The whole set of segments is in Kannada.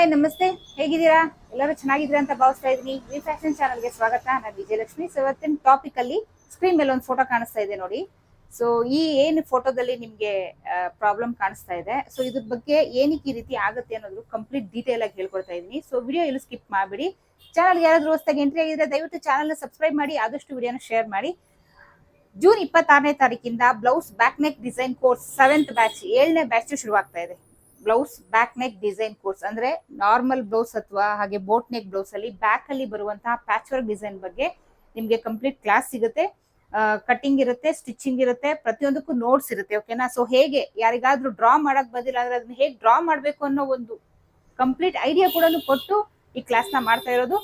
ಹಾಯ್ ನಮಸ್ತೆ. ಹೇಗಿದ್ದೀರಾ? ಎಲ್ಲರೂ ಚೆನ್ನಾಗಿದ್ದೀರಾ ಅಂತ ಭಾವಿಸ್ತಾ ಇದ್ದೀನಿ. ವಿ ಫ್ಯಾಷನ್ ಚಾನಲ್ಗೆ ಸ್ವಾಗತ. ನಾನು ವಿಜಯಲಕ್ಷ್ಮಿ. ಸೊ ಇವತ್ತಿನ ಟಾಪಿಕ್ ಅಲ್ಲಿ ಸ್ಕ್ರೀನ್ ಮೇಲೆ ಒಂದು ಫೋಟೋ ಕಾಣಿಸ್ತಾ ಇದೆ ನೋಡಿ. ಸೊ ಈ ಏನು ಫೋಟೋದಲ್ಲಿ ನಿಮ್ಗೆ ಪ್ರಾಬ್ಲಮ್ ಕಾಣಿಸ್ತಾ ಇದೆ? ಸೊ ಇದ್ರ ಬಗ್ಗೆ ಏನಕ್ಕೆ ಈ ರೀತಿ ಆಗುತ್ತೆ ಅನ್ನೋದು ಕಂಪ್ಲೀಟ್ ಡೀಟೇಲ್ ಆಗಿ ಹೇಳ್ಕೊಡ್ತಾ ಇದ್ದೀನಿ. ಸೊ ವಿಡಿಯೋ ಎಲ್ಲೂ ಸ್ಕಿಪ್ ಮಾಡಬೇಡಿ. ಚಾನಲ್ಗೆ ಯಾರಾದರೂ ಹೊಸದಾಗಿ ಎಂಟ್ರಿ ಆಗಿದ್ರೆ ದಯವಿಟ್ಟು ಚಾನಲ್ನ ಸಬ್ಸ್ಕ್ರೈಬ್ ಮಾಡಿ, ಆದಷ್ಟು ವಿಡಿಯೋನ ಶೇರ್ ಮಾಡಿ. ಜೂನ್ ಇಪ್ಪತ್ತಾರನೇ ತಾರೀಕಿಂದ blouse back neck design course seventh batch ಏಳನೇ ಬ್ಯಾಚ್ ಶುರುವಾಗ್ತಾ ಇದೆ. Blouse back neck design course ಅಂದ್ರೆ ನಾರ್ಮಲ್ ಬ್ಲೌಸ್ ಅಥವಾ ಹಾಗೆ ಬೋಟ್ ನೆಕ್ ಬ್ಲೌಸ್ ಅಲ್ಲಿ ಬ್ಯಾಕ್ ಅಲ್ಲಿ ಬರುವಂತಹ ಪ್ಯಾಚ್ ವರ್ಕ್ ಡಿಸೈನ್ ಬಗ್ಗೆ ನಿಮ್ಗೆ ಕಂಪ್ಲೀಟ್ ಕ್ಲಾಸ್ ಸಿಗುತ್ತೆ. ಕಟಿಂಗ್ ಇರುತ್ತೆ ಸ್ಟಿಚಿಂಗ್ ಇರುತ್ತೆ, ಪ್ರತಿಯೊಂದಕ್ಕೂ ನೋಟ್ಸ್ ಇರುತ್ತೆ ಓಕೆನಾ ಸೊ ಹೇಗೆ? ಯಾರಿಗಾದ್ರೂ ಡ್ರಾ ಮಾಡಕ್ ಬಂದಿಲ್ಲ ಅಂದ್ರೆ ಅದನ್ನ ಹೇಗೆ ಡ್ರಾ ಮಾಡ್ಬೇಕು ಅನ್ನೋ ಒಂದು ಕಂಪ್ಲೀಟ್ ಐಡಿಯಾ ಕೂಡ ಕೊಟ್ಟು ಈ ಕ್ಲಾಸ್ನ ಮಾಡ್ತಾ ಇರೋದು.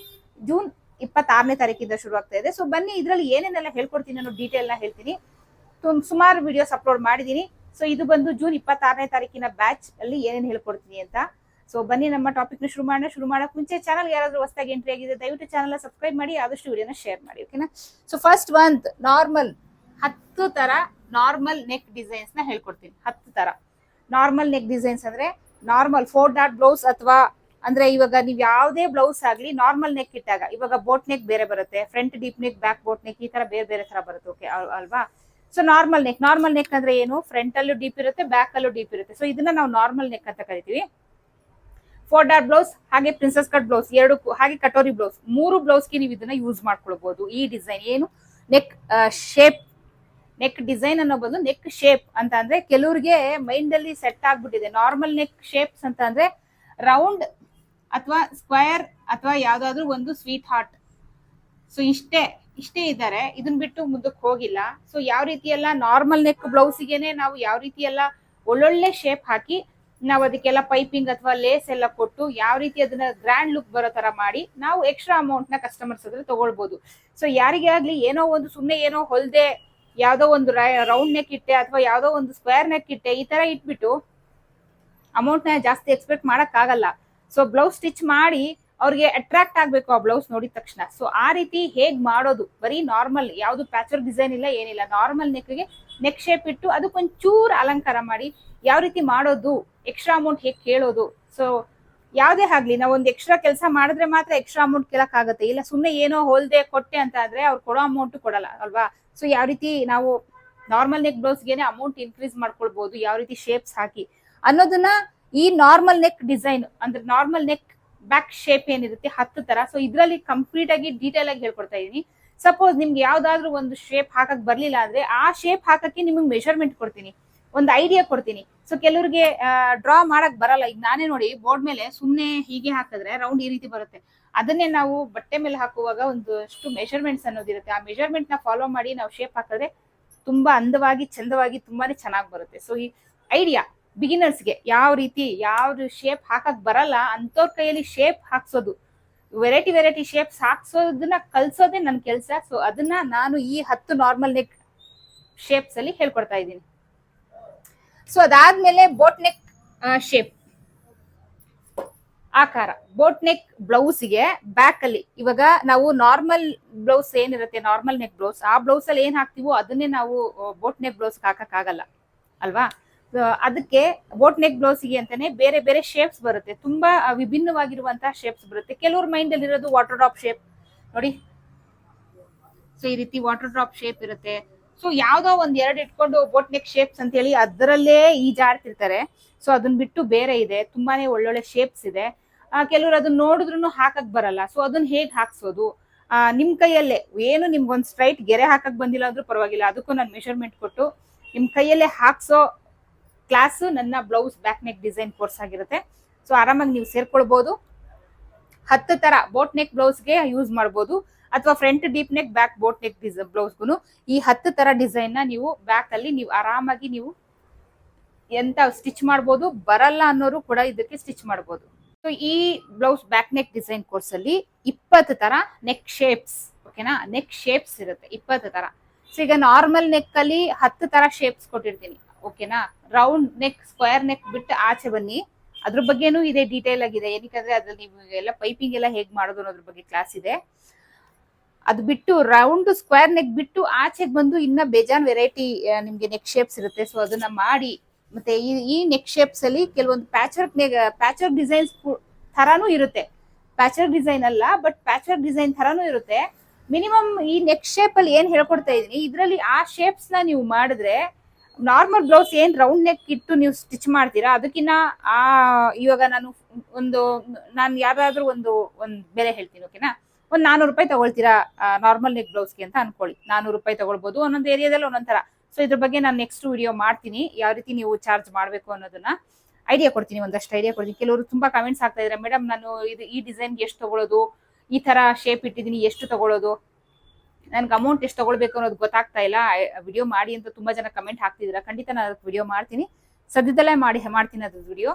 ಜೂನ್ ಇಪ್ಪತ್ತಾರನೇ ತಾರೀಕಿಂದ ಶುರು ಆಗ್ತಾ ಇದೆ. ಸೊ ಬನ್ನಿ, ಇದ್ರಲ್ಲಿ ಏನೇನೆಲ್ಲ ಹೇಳ್ಕೊಡ್ತೀನಿ ಡೀಟೇಲ್ನ ಹೇಳ್ತೀನಿ. ಸುಮಾರು ವಿಡಿಯೋಸ್ ಅಪ್ಲೋಡ್ ಮಾಡಿದೀನಿ. ಸೊ ಇದು ಬಂದು ಜೂನ್ ಇಪ್ಪತ್ತಾರನೇ ತಾರೀಕಿನ ಬ್ಯಾಚ್ ಅಲ್ಲಿ ಏನೇನು ಹೇಳ್ಕೊಡ್ತೀನಿ ಅಂತ. ಸೊ ಬನ್ನಿ, ನಮ್ಮ ಟಾಪಿಕ್ ಶುರು ಮಾಡೋಣ. ಶುರು ಮಾಡೋಕೆ ಮುಂಚೆ ಚಾನಲ್ ಯಾರಾದ್ರೂ ಹೊಸದಾಗಿ ಎಂಟ್ರಿ ಆಗಿದೆ ದಯವಿಟ್ಟು ಚಾನಲ್ ಸಬ್ಸ್ಕ್ರೈಬ್ ಮಾಡಿ, ಆದಷ್ಟು ವಿಡಿಯೋನ ಶೇರ್ ಮಾಡಿ ಓಕೆನಾ ಸೊ ಫಸ್ಟ್ ಒಂದ್ ನಾರ್ಮಲ್ ಹತ್ತು ತರ ನಾರ್ಮಲ್ ನೆಕ್ ಡಿಸೈನ್ಸ್ನ ಹೇಳ್ಕೊಡ್ತೀನಿ. ಹತ್ತು ತರ. ನಾರ್ಮಲ್ ನೆಕ್ ಡಿಸೈನ್ಸ್ ಅಂದ್ರೆ ನಾರ್ಮಲ್ ಫೋರ್ ಡಾಟ್ ಬ್ಲೌಸ್ ಅಥವಾ ಅಂದ್ರೆ ಇವಾಗ ನೀವು ಯಾವುದೇ ಬ್ಲೌಸ್ ಆಗಲಿ ನಾರ್ಮಲ್ ನೆಕ್ ಇಟ್ಟಾಗ, ಇವಾಗ ಬೋಟ್ ನೆಕ್ ಬೇರೆ ಬರುತ್ತೆ. Front deep neck back boat neck ಈ ತರ ಬೇರೆ ಬೇರೆ ತರ ಬರುತ್ತೆ ಓಕೆ ಅಲ್ವಾ? So normal neck normal neck ಅಂದ್ರೆ ಏನು? ಫ್ರಂಟ್ ಅಲ್ಲೂ ಡೀಪ್ ಇರುತ್ತೆ ಬ್ಯಾಕ್ ಅಲ್ಲೂ ಡೀಪ್ ಇರುತ್ತೆ. ಸೊ ಇದನ್ನ ನಾವು ನಾರ್ಮಲ್ ನೆಕ್ ಅಂತ ಕರಿತೀವಿ. ಫೋರ್ ಡಾರ್ ಬ್ಲೌಸ್ ಹಾಗೆ ಪ್ರಿನ್ಸಸ್ ಕಟ್ ಬ್ಲೌಸ್ ಎರಡು ಹಾಗೆ ಕಟೋರಿ ಬ್ಲೌಸ್ ಮೂರು ಬ್ಲೌಸ್ಗೆ ನೀವು ಇದನ್ನ ಯೂಸ್ ಮಾಡ್ಕೊಳ್ಬಹುದು ಈ ಡಿಸೈನ್ ಏನು? ನೆಕ್ ಶೇಪ್ ನೆಕ್ ಡಿಸೈನ್ ಅನ್ನೋ ಬದಲು ನೆಕ್ ಶೇಪ್ ಅಂತ ಅಂದ್ರೆ ಕೆಲವ್ರಿಗೆ ಮೈಂಡ್ ಅಲ್ಲಿ ಸೆಟ್ ಆಗ್ಬಿಟ್ಟಿದೆ. ನಾರ್ಮಲ್ ನೆಕ್ ಶೇಪ್ಸ್ ಅಂತ ಅಂದ್ರೆ ರೌಂಡ್ ಅಥವಾ ಸ್ಕ್ವಯರ್ ಅಥವಾ ಯಾವ್ದಾದ್ರು ಒಂದು ಸ್ವೀಟ್ ಹಾರ್ಟ್ ಸೊ ಇಷ್ಟೇ. ಇಷ್ಟೇ ಇದ್ದಾರೆ, ಇದನ್ ಬಿಟ್ಟು ಮುಂದಕ್ಕೆ ಹೋಗಿಲ್ಲ. ಸೊ ಯಾವ ರೀತಿ ಎಲ್ಲ ನಾರ್ಮಲ್ ನೆಕ್ ಬ್ಲೌಸಿಗೆನೆ ನಾವು ಯಾವ ರೀತಿ ಎಲ್ಲ ಒಳ್ಳೊಳ್ಳೆ ಶೇಪ್ ಹಾಕಿ ನಾವು ಅದಕ್ಕೆಲ್ಲ ಪೈಪಿಂಗ್ ಅಥವಾ ಲೇಸ್ ಎಲ್ಲ ಕೊಟ್ಟು ಯಾವ ರೀತಿ ಅದನ್ನ ಗ್ರ್ಯಾಂಡ್ ಲುಕ್ ಬರೋ ತರ ಮಾಡಿ ನಾವು ಎಕ್ಸ್ಟ್ರಾ ಅಮೌಂಟ್ನ ಕಸ್ಟಮರ್ಸ್ ಹತ್ರ ತಗೊಳ್ಬಹುದು ಸೊ ಯಾರಿಗೇ ಆಗ್ಲಿ ಏನೋ ಒಂದು ಸುಮ್ಮನೆ ಏನೋ ಹೊಲ್ದೆ ಯಾವ್ದೋ ಒಂದು ರೌಂಡ್ ನೆಕ್ ಇಟ್ಟೆ ಅಥವಾ ಯಾವ್ದೋ ಒಂದು ಸ್ಕ್ವೇರ್ ನೆಕ್ ಇಟ್ಟೆ ಈ ತರ ಇಟ್ಬಿಟ್ಟು ಅಮೌಂಟ್ನ ಜಾಸ್ತಿ ಎಕ್ಸ್ಪೆಕ್ಟ್ ಮಾಡಕ್ ಆಗಲ್ಲ ಸೊ ಬ್ಲೌಸ್ ಸ್ಟಿಚ್ ಮಾಡಿ ಅವ್ರಿಗೆ ಅಟ್ರಾಕ್ಟ್ ಆಗ್ಬೇಕು ಆ ಬ್ಲೌಸ್ ನೋಡಿದ ತಕ್ಷಣ. ಸೊ ಆ ರೀತಿ ಹೇಗ್ ಮಾಡೋದು? ಬರೀ ನಾರ್ಮಲ್ ಯಾವ್ದು ಪ್ಯಾಚರ್ ಡಿಸೈನ್ ಇಲ್ಲ, ಏನಿಲ್ಲ. ನಾರ್ಮಲ್ ನೆಕ್ಗೆ ನೆಕ್ ಶೇಪ್ ಇಟ್ಟು ಅದಕ್ಕೊಂಚೂರು ಅಲಂಕಾರ ಮಾಡಿ ಯಾವ ರೀತಿ ಮಾಡೋದು? ಎಕ್ಸ್ಟ್ರಾ ಅಮೌಂಟ್ ಹೇಗೆ ಕೇಳೋದು? ಸೊ ಯಾವುದೇ ಆಗ್ಲಿ, ನಾವು ಒಂದು ಎಕ್ಸ್ಟ್ರಾ ಕೆಲಸ ಮಾಡಿದ್ರೆ ಮಾತ್ರ ಎಕ್ಸ್ಟ್ರಾ ಅಮೌಂಟ್ ಕೇಳಕ್ ಆಗುತ್ತೆ ಇಲ್ಲ ಸುಮ್ಮನೆ ಏನೋ ಹೋಲ್ದೆ ಕೊಟ್ಟೆ ಅಂತ ಆದ್ರೆ ಅವ್ರು ಕೊಡೋ ಅಮೌಂಟ್ ಕೊಡಲ್ಲ, ಅಲ್ವಾ? ಸೊ ಯಾವ ರೀತಿ ನಾವು ನಾರ್ಮಲ್ ನೆಕ್ ಬ್ಲೌಸ್ಗೆನೆ ಅಮೌಂಟ್ ಇನ್ಕ್ರೀಸ್ ಮಾಡ್ಕೊಳ್ಬಹುದು ಯಾವ ರೀತಿ ಶೇಪ್ಸ್ ಹಾಕಿ ಅನ್ನೋದನ್ನ ಈ ನಾರ್ಮಲ್ ನೆಕ್ ಡಿಸೈನ್ ಅಂದ್ರೆ ನಾರ್ಮಲ್ ನೆಕ್ ಬ್ಯಾಕ್ ಶೇಪ್ ಏನಿರುತ್ತೆ ಹತ್ತು ತರ. ಸೊ ಇದ್ರಲ್ಲಿ ಕಂಪ್ಲೀಟ್ ಆಗಿ ಡೀಟೇಲ್ ಆಗಿ ಹೇಳ್ಕೊಡ್ತಾ ಇದೀನಿ. ಸಪೋಸ್ ನಿಮ್ಗೆ ಯಾವ್ದಾದ್ರು ಒಂದು ಶೇಪ್ ಹಾಕಕ್ ಬರ್ಲಿಲ್ಲ ಅಂದ್ರೆ ಆ ಶೇಪ್ ಹಾಕಕ್ಕೆ ನಿಮ್ಗೆ ಮೆಷರ್ಮೆಂಟ್ ಕೊಡ್ತೀನಿ. ಒಂದು ಐಡಿಯಾ ಕೊಡ್ತೀನಿ. ಸೊ ಕೆಲವ್ರಿಗೆ ಡ್ರಾ ಮಾಡಕ್ ಬರಲ್ಲ. ಈಗ ನಾನೇ ನೋಡಿ ಬೋರ್ಡ್ ಮೇಲೆ ಸುಮ್ಮನೆ ಹೀಗೆ ಹಾಕಿದ್ರೆ ರೌಂಡ್ ಈ ರೀತಿ ಬರುತ್ತೆ. ಅದನ್ನೇ ನಾವು ಬಟ್ಟೆ ಮೇಲೆ ಹಾಕುವಾಗ ಒಂದಷ್ಟು ಮೆಷರ್ಮೆಂಟ್ಸ್ ಅನ್ನೋದಿರುತ್ತೆ ಆ ಮೆಷರ್ಮೆಂಟ್ನ ಫಾಲೋ ಮಾಡಿ ನಾವು ಶೇಪ್ ಹಾಕಿದ್ರೆ ತುಂಬಾ ಅಂದವಾಗಿ, ಚಂದವಾಗಿ ತುಂಬಾನೇ ಚೆನ್ನಾಗಿ ಬರುತ್ತೆ. ಸೊ ಈ ಐಡಿಯಾ ಬಿಗಿನರ್ಸ್ಗೆ ಯಾವ ರೀತಿ ಯಾವ ಶೇಪ್ ಹಾಕಕ್ ಬರಲ್ಲ ಅಂತವ್ರ ಕೈಯಲ್ಲಿ ಶೇಪ್ ಹಾಕ್ಸೋದು. ವೆರೈಟಿ ವೆರೈಟಿ ಶೇಪ್ಸ್ ಹಾಕ್ಸೋದನ್ನ ಕಲ್ಸೋದೇ ನನ್ನ ಕೆಲಸ. ಸೊ ಅದನ್ನ ನಾನು ಈ ಹತ್ತು ನಾರ್ಮಲ್ ನೆಕ್ ಶೇಪ್ಸ್ ಅಲ್ಲಿ ಹೇಳ್ಕೊಡ್ತಾ ಇದ್ದೀನಿ. ಸೊ ಅದಾದ್ಮೇಲೆ ಬೋಟ್ ನೆಕ್ ಶೇಪ್ ಆಕಾರ. ಬೋಟ್ ನೆಕ್ ಬ್ಲೌಸ್ಗೆ ಬ್ಯಾಕ್ ಅಲ್ಲಿ ಇವಾಗ ನಾವು ನಾರ್ಮಲ್ ಬ್ಲೌಸ್ ಏನಿರುತ್ತೆ ನಾರ್ಮಲ್ ನೆಕ್ ಬ್ಲೌಸ್ ಆ ಬ್ಲೌಸ್ ಅಲ್ಲಿ ಏನ್ ಹಾಕ್ತಿವೋ ಅದನ್ನೇ ನಾವು ಬೋಟ್ ನೆಕ್ ಬ್ಲೌಸ್ ಹಾಕಕ್ ಆಗಲ್ಲ. ಅಲ್ವಾ? ಅದಕ್ಕೆ ಬೋಟ್ ನೆಕ್ ಬ್ಲೌಸ್ಗೆ ಅಂತಾನೆ ಬೇರೆ ಬೇರೆ ಶೇಪ್ಸ್ ಬರುತ್ತೆ. ತುಂಬಾ ವಿಭಿನ್ನವಾಗಿರುವಂತಹ ಶೇಪ್ಸ್ ಬರುತ್ತೆ. ಕೆಲವ್ರ ಮೈಂಡ್ ಅಲ್ಲಿ ಇರೋದು ವಾಟರ್ ಡ್ರಾಪ್ ಶೇಪ್ ನೋಡಿ. ಸೊ ಈ ರೀತಿ ವಾಟರ್ ಡ್ರಾಪ್ ಶೇಪ್ ಇರುತ್ತೆ. ಸೊ ಯಾವ್ದೋ ಒಂದ್ ಎರಡು ಇಟ್ಕೊಂಡು ಬೋಟ್ ನೆಕ್ ಶೇಪ್ಸ್ ಅಂತ ಹೇಳಿ ಅದರಲ್ಲೇ ಈಜಾಡ್ತಿರ್ತಾರೆ ಸೊ ಅದನ್ನ ಬಿಟ್ಟು ಬೇರೆ ಇದೆ. ತುಂಬಾನೇ ಒಳ್ಳೊಳ್ಳೆ ಶೇಪ್ಸ್ ಇದೆ. ಕೆಲವ್ರು ಅದನ್ನ ನೋಡಿದ್ರು ಹಾಕಕ್ ಬರಲ್ಲ. ಸೊ ಅದನ್ನ ಹೇಗ್ ಹಾಕ್ಸೋದು? ಆ, ನಿಮ್ ಕೈಯಲ್ಲೇ. ಏನು ನಿಮ್ಗೊಂದ್ ಸ್ಟ್ರೈಟ್ ಗೆರೆ ಹಾಕಕ್ ಬಂದಿಲ್ಲ ಅಂದ್ರೂ ಪರವಾಗಿಲ್ಲ. ಅದಕ್ಕೂ ನಾನು ಮೆಷರ್ಮೆಂಟ್ ಕೊಟ್ಟು ನಿಮ್ ಕೈಯಲ್ಲೇ ಹಾಕ್ಸೋ ಕ್ಲಾಸ್ ನನ್ನ blouse back neck design course ಆಗಿರುತ್ತೆ. ಸೊ ಆರಾಮಾಗಿ ನೀವು ಸೇರ್ಕೊಳ್ಬಹುದು ಹತ್ತು ತರ ಬೋಟ್ ನೆಕ್ ಬ್ಲೌಸ್ಗೆ ಯೂಸ್ ಮಾಡ್ಬೋದು. ಅಥವಾ front deep neck back boat neck design ಬ್ಲೌಸ್ಗೂ ಈ ಹತ್ತು ತರ ಡಿಸೈನ್ನ ನೀವು ಬ್ಯಾಕ್ ಅಲ್ಲಿ ನೀವು ಆರಾಮಾಗಿ ನೀವು ಎಂತ ಸ್ಟಿಚ್ ಮಾಡ್ಬೋದು, ಬರಲ್ಲ ಅನ್ನೋರು ಕೂಡ ಇದಕ್ಕೆ ಸ್ಟಿಚ್ ಮಾಡ್ಬೋದು. ಸೊ ಈ blouse back neck design course ಅಲ್ಲಿ ಇಪ್ಪತ್ತು ತರ ನೆಕ್ ಶೇಪ್ಸ್ ಓಕೆನಾ ನೆಕ್ ಶೇಪ್ಸ್ ಇರುತ್ತೆ, ಇಪ್ಪತ್ತು ತರ. ಸೊ ಈಗ ನಾರ್ಮಲ್ ನೆಕ್ ಅಲ್ಲಿ ಹತ್ತು ತರ ಶೇಪ್ಸ್ ಕೊಟ್ಟಿರ್ತೀನಿ. ಓಕೆನಾ? ರೌಂಡ್ ನೆಕ್ ಸ್ಕ್ವೇರ್ ನೆಕ್ ಬಿಟ್ಟು ಆಚೆ ಬನ್ನಿ. ಅದ್ರ ಬಗ್ಗೆನೂ ಇದೆ ಡೀಟೇಲ್ ಆಗಿದೆ. ಏನಕ್ಕಂದ್ರೆ ಅದ್ರಲ್ಲಿ ಎಲ್ಲ ಪೈಪಿಂಗ್ ಎಲ್ಲ ಹೇಗ್ ಮಾಡೋದು ಅನ್ನೋದ್ರ ಬಗ್ಗೆ ಕ್ಲಾಸ್ ಇದೆ. ಅದು ಬಿಟ್ಟು ರೌಂಡ್ ಸ್ಕ್ವೇರ್ ನೆಕ್ ಬಿಟ್ಟು ಆಚೆಗೆ ಬಂದು ಇನ್ನ ಬೇಜಾನ್ ವೆರೈಟಿ ನಿಮ್ಗೆ ನೆಕ್ ಶೇಪ್ಸ್ ಇರುತ್ತೆ. ಸೊ ಅದನ್ನ ಮಾಡಿ. ಮತ್ತೆ ಈ ಈ ನೆಕ್ ಶೇಪ್ಸ್ ಅಲ್ಲಿ ಕೆಲವೊಂದು patch work patch work designs ಥರನೂ ಇರುತ್ತೆ. ಪ್ಯಾಚರ್ ಡಿಸೈನ್ ಅಲ್ಲ ಬಟ್ ಪ್ಯಾಚರ್ ಡಿಸೈನ್ ಥರನೂ ಇರುತ್ತೆ. ಮಿನಿಮಮ್ ಈ ನೆಕ್ ಶೇಪ್ ಅಲ್ಲಿ ಏನ್ ಹೇಳ್ಕೊಡ್ತಾ ಇದೀನಿ ಇದರಲ್ಲಿ ಆ ಶೇಪ್ಸ್ನ ನೀವು ಮಾಡಿದ್ರೆ ನಾರ್ಮಲ್ ಬ್ಲೌಸ್ ಏನ್ ರೌಂಡ್ ನೆಕ್ ಇಟ್ಟು ನೀವು ಸ್ಟಿಚ್ ಮಾಡ್ತೀರಾ? ಅದಕ್ಕಿನ್ನ, ಆ, ಇವಾಗ ನಾನು ಒಂದು, ನಾನು ಯಾವ್ದಾದ್ರು ಒಂದು ಒಂದು ಬೆಲೆ ಹೇಳ್ತೀನಿ ಓಕೆನಾ ಒಂದ್ ನಾನೂರು ರೂಪಾಯಿ ತಗೊಳ್ತೀರಾ ನಾರ್ಮಲ್ ನೆಕ್ ಬ್ಲೌಸ್ಗೆ ಅಂತ ಅನ್ಕೊಳ್ಳಿ. ನಾನೂರು ರೂಪಾಯಿ ತಗೊಳ್ಬೋದು, ಒಂದೊಂದು ಏರಿಯಾದಲ್ಲಿ ಒಂದೊಂದು ಥರ ಸೊ ಇದ್ರ ಬಗ್ಗೆ ನಾನು ನೆಕ್ಸ್ಟ್ ವಿಡಿಯೋ ಮಾಡ್ತೀನಿ. ಯಾವ ರೀತಿ ನೀವು ಚಾರ್ಜ್ ಮಾಡಬೇಕು ಅನ್ನೋದನ್ನ ಐಡಿಯಾ ಕೊಡ್ತೀನಿ, ಒಂದಷ್ಟು ಐಡಿಯಾ ಕೊಡ್ತೀನಿ. ಕೆಲವರು ತುಂಬಾ ಕಮೆಂಟ್ಸ್ ಆಗ್ತಾ ಇದ್ದಾರೆ ಮೇಡಮ್ ನಾನು ಇದು ಈ ಡಿಸೈನ್ಗೆ ಎಷ್ಟು ತಗೊಳ್ಳೋದು ಈ ತರ ಶೇಪ್ ಇಟ್ಟಿದ್ದೀನಿ, ಎಷ್ಟು ತಗೊಳ್ಳೋದು ನನ್ಗೆ ಅಮೌಂಟ್ ಎಷ್ಟು ತಗೊಳ್ಬೇಕು ಅನ್ನೋದು ಗೊತ್ತಾಗ್ತಾ ಇಲ್ಲ. ವಿಡಿಯೋ ಮಾಡಿ ಅಂತ ತುಂಬಾ ಜನ ಕಮೆಂಟ್ ಹಾಕ್ತಿದ್ದೀರಾ? ಖಂಡಿತ ನಾನು ಅದಕ್ಕೆ ವಿಡಿಯೋ ಮಾಡ್ತೀನಿ. ಸದ್ಯದಲ್ಲೇ ಮಾಡಿ, ಮಾಡ್ತೀನಿ ಅದ್ರ ವಿಡಿಯೋ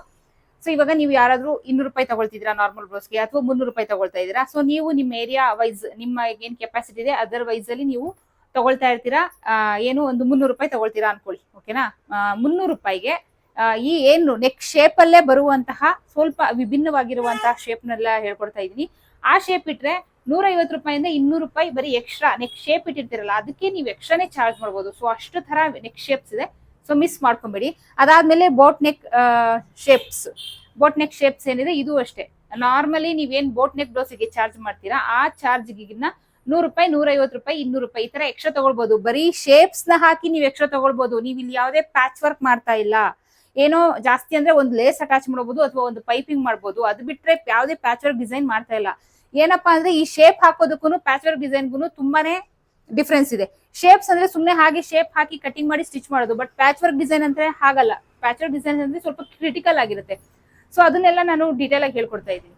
ಸೊ ಇವಾಗ ನೀವು ಯಾರಾದರೂ ಇನ್ನೂರು ರೂಪಾಯಿ ತಗೊಳ್ತಿದ್ದೀರಾ ನಾರ್ಮಲ್ ಬ್ಲೌಸ್ಗೆ ಅಥವಾ ಮುನ್ನೂರು ರೂಪಾಯಿ ತಗೊಳ್ತಾ ಇದ್ದೀರಾ? ಸೊ ನೀವು ನಿಮ್ಮ ಏರಿಯಾ ವೈಸ್ ನಿಮ್ಮ ಏನ್ ಕೆಪಾಸಿಟಿ ಇದೆ ಅದರ್ ವೈಸ್ ಅಲ್ಲಿ ನೀವು ತಗೊಳ್ತಾ ಇರ್ತೀರಾ? ಏನು ಒಂದು ಮುನ್ನೂರು ರೂಪಾಯಿ ತಗೊಳ್ತೀರಾ ಅನ್ಕೊಳ್ಳಿ ಓಕೆನಾ ಮುನ್ನೂರು ರೂಪಾಯಿಗೆ ಈ ಏನು ನೆಕ್ ಶೇಪಲ್ಲೇ ಬರುವಂತಹ ಸ್ವಲ್ಪ ವಿಭಿನ್ನವಾಗಿರುವಂತಹ ಶೇಪ್ನೆಲ್ಲ ಹೇಳ್ಕೊಡ್ತಾ ಇದ್ದೀನಿ. ಆ ಶೇಪ್ ಇಟ್ರೆ ನೂರ ಐವತ್ತು ರೂಪಾಯಿಂದ ಇನ್ನೂರು ರೂಪಾಯಿ ಬರೀ ಎಕ್ಸ್ಟ್ರಾ ನೆಕ್ ಶೇಪ್ ಇಟ್ಟಿರ್ತೀರಲ್ಲ, ಅದಕ್ಕೆ ನೀವು ಎಕ್ಸ್ಟ್ರಾನೇ ಚಾರ್ಜ್ ಮಾಡ್ಬೋದು. ಸೊ ಅಷ್ಟು ಥರ ನೆಕ್ ಶೇಪ್ಸ್ ಇದೆ. ಸೊ ಮಿಸ್ ಮಾಡ್ಕೊಬೇಡಿ. ಅದಾದ್ಮೇಲೆ boat neck shapes boat neck shapes ಏನಿದೆ, ಇದು ಅಷ್ಟೇ. ನಾರ್ಮಲಿ ನೀವೇನ್ ಬೋಟ್ ನೆಕ್ ಬ್ಲೌಸಿಗೆ ಚಾರ್ಜ್ ಮಾಡ್ತೀರಾ, ಆ ಚಾರ್ಜ್ಗಿನ್ನ ನೂರು ರೂಪಾಯಿ ನೂರ ಐವತ್ತು ರೂಪಾಯಿ, ಇನ್ನೂರು ರೂಪಾಯಿ ಈ ತರ ಎಕ್ಸ್ಟ್ರಾ ತಗೊಳ್ಬಹುದು ಬರೀ ಶೇಪ್ಸ್ನ ಹಾಕಿ ನೀವು ಎಕ್ಸ್ಟ್ರಾ ತಗೊಳ್ಬಹುದು ನೀವು ಇಲ್ಲಿ ಯಾವುದೇ ಪ್ಯಾಚ್ ವರ್ಕ್ ಮಾಡ್ತಾ ಇಲ್ಲ. ಏನೋ ಜಾಸ್ತಿ ಅಂದ್ರೆ ಒಂದು ಲೇಸ್ ಅಟ್ಯಾಚ್ ಮಾಡಬಹುದು ಅಥವಾ ಒಂದು ಪೈಪಿಂಗ್ ಮಾಡಬಹುದು ಅದು ಬಿಟ್ರೆ ಯಾವುದೇ ಪ್ಯಾಚ್ ವರ್ಕ್ ಡಿಸೈನ್ ಮಾಡ್ತಾ ಇಲ್ಲ. ಏನಪ್ಪಾ ಅಂದ್ರೆ ಈ ಶೇಪ್ ಹಾಕೋದಕ್ಕೂ ಪ್ಯಾಚ್ ವರ್ಕ್ ಡಿಸೈನ್ಗೂ ತುಂಬಾನೇ ಡಿಫ್ರೆನ್ಸ್ ಇದೆ. ಶೇಪ್ಸ್ ಅಂದ್ರೆ ಸುಮ್ನೆ ಹಾಗೆ ಶೇಪ್ ಹಾಕಿ ಕಟಿಂಗ್ ಮಾಡಿ ಸ್ಟಿಚ್ ಮಾಡೋದು ಬಟ್ ಪ್ಯಾಚ್ ವರ್ಕ್ ಡಿಸೈನ್ ಅಂದ್ರೆ ಹಾಗಲ್ಲ. ಪ್ಯಾಚ್ ವರ್ಕ್ ಡಿಸೈನ್ ಅಂದ್ರೆ ಸ್ವಲ್ಪ ಕ್ರಿಟಿಕಲ್ ಆಗಿರುತ್ತೆ. ಸೊ ಅದನ್ನೆಲ್ಲ ನಾನು ಡೀಟೇಲ್ ಆಗಿ ಹೇಳ್ಕೊಡ್ತಾ ಇದ್ದೀನಿ.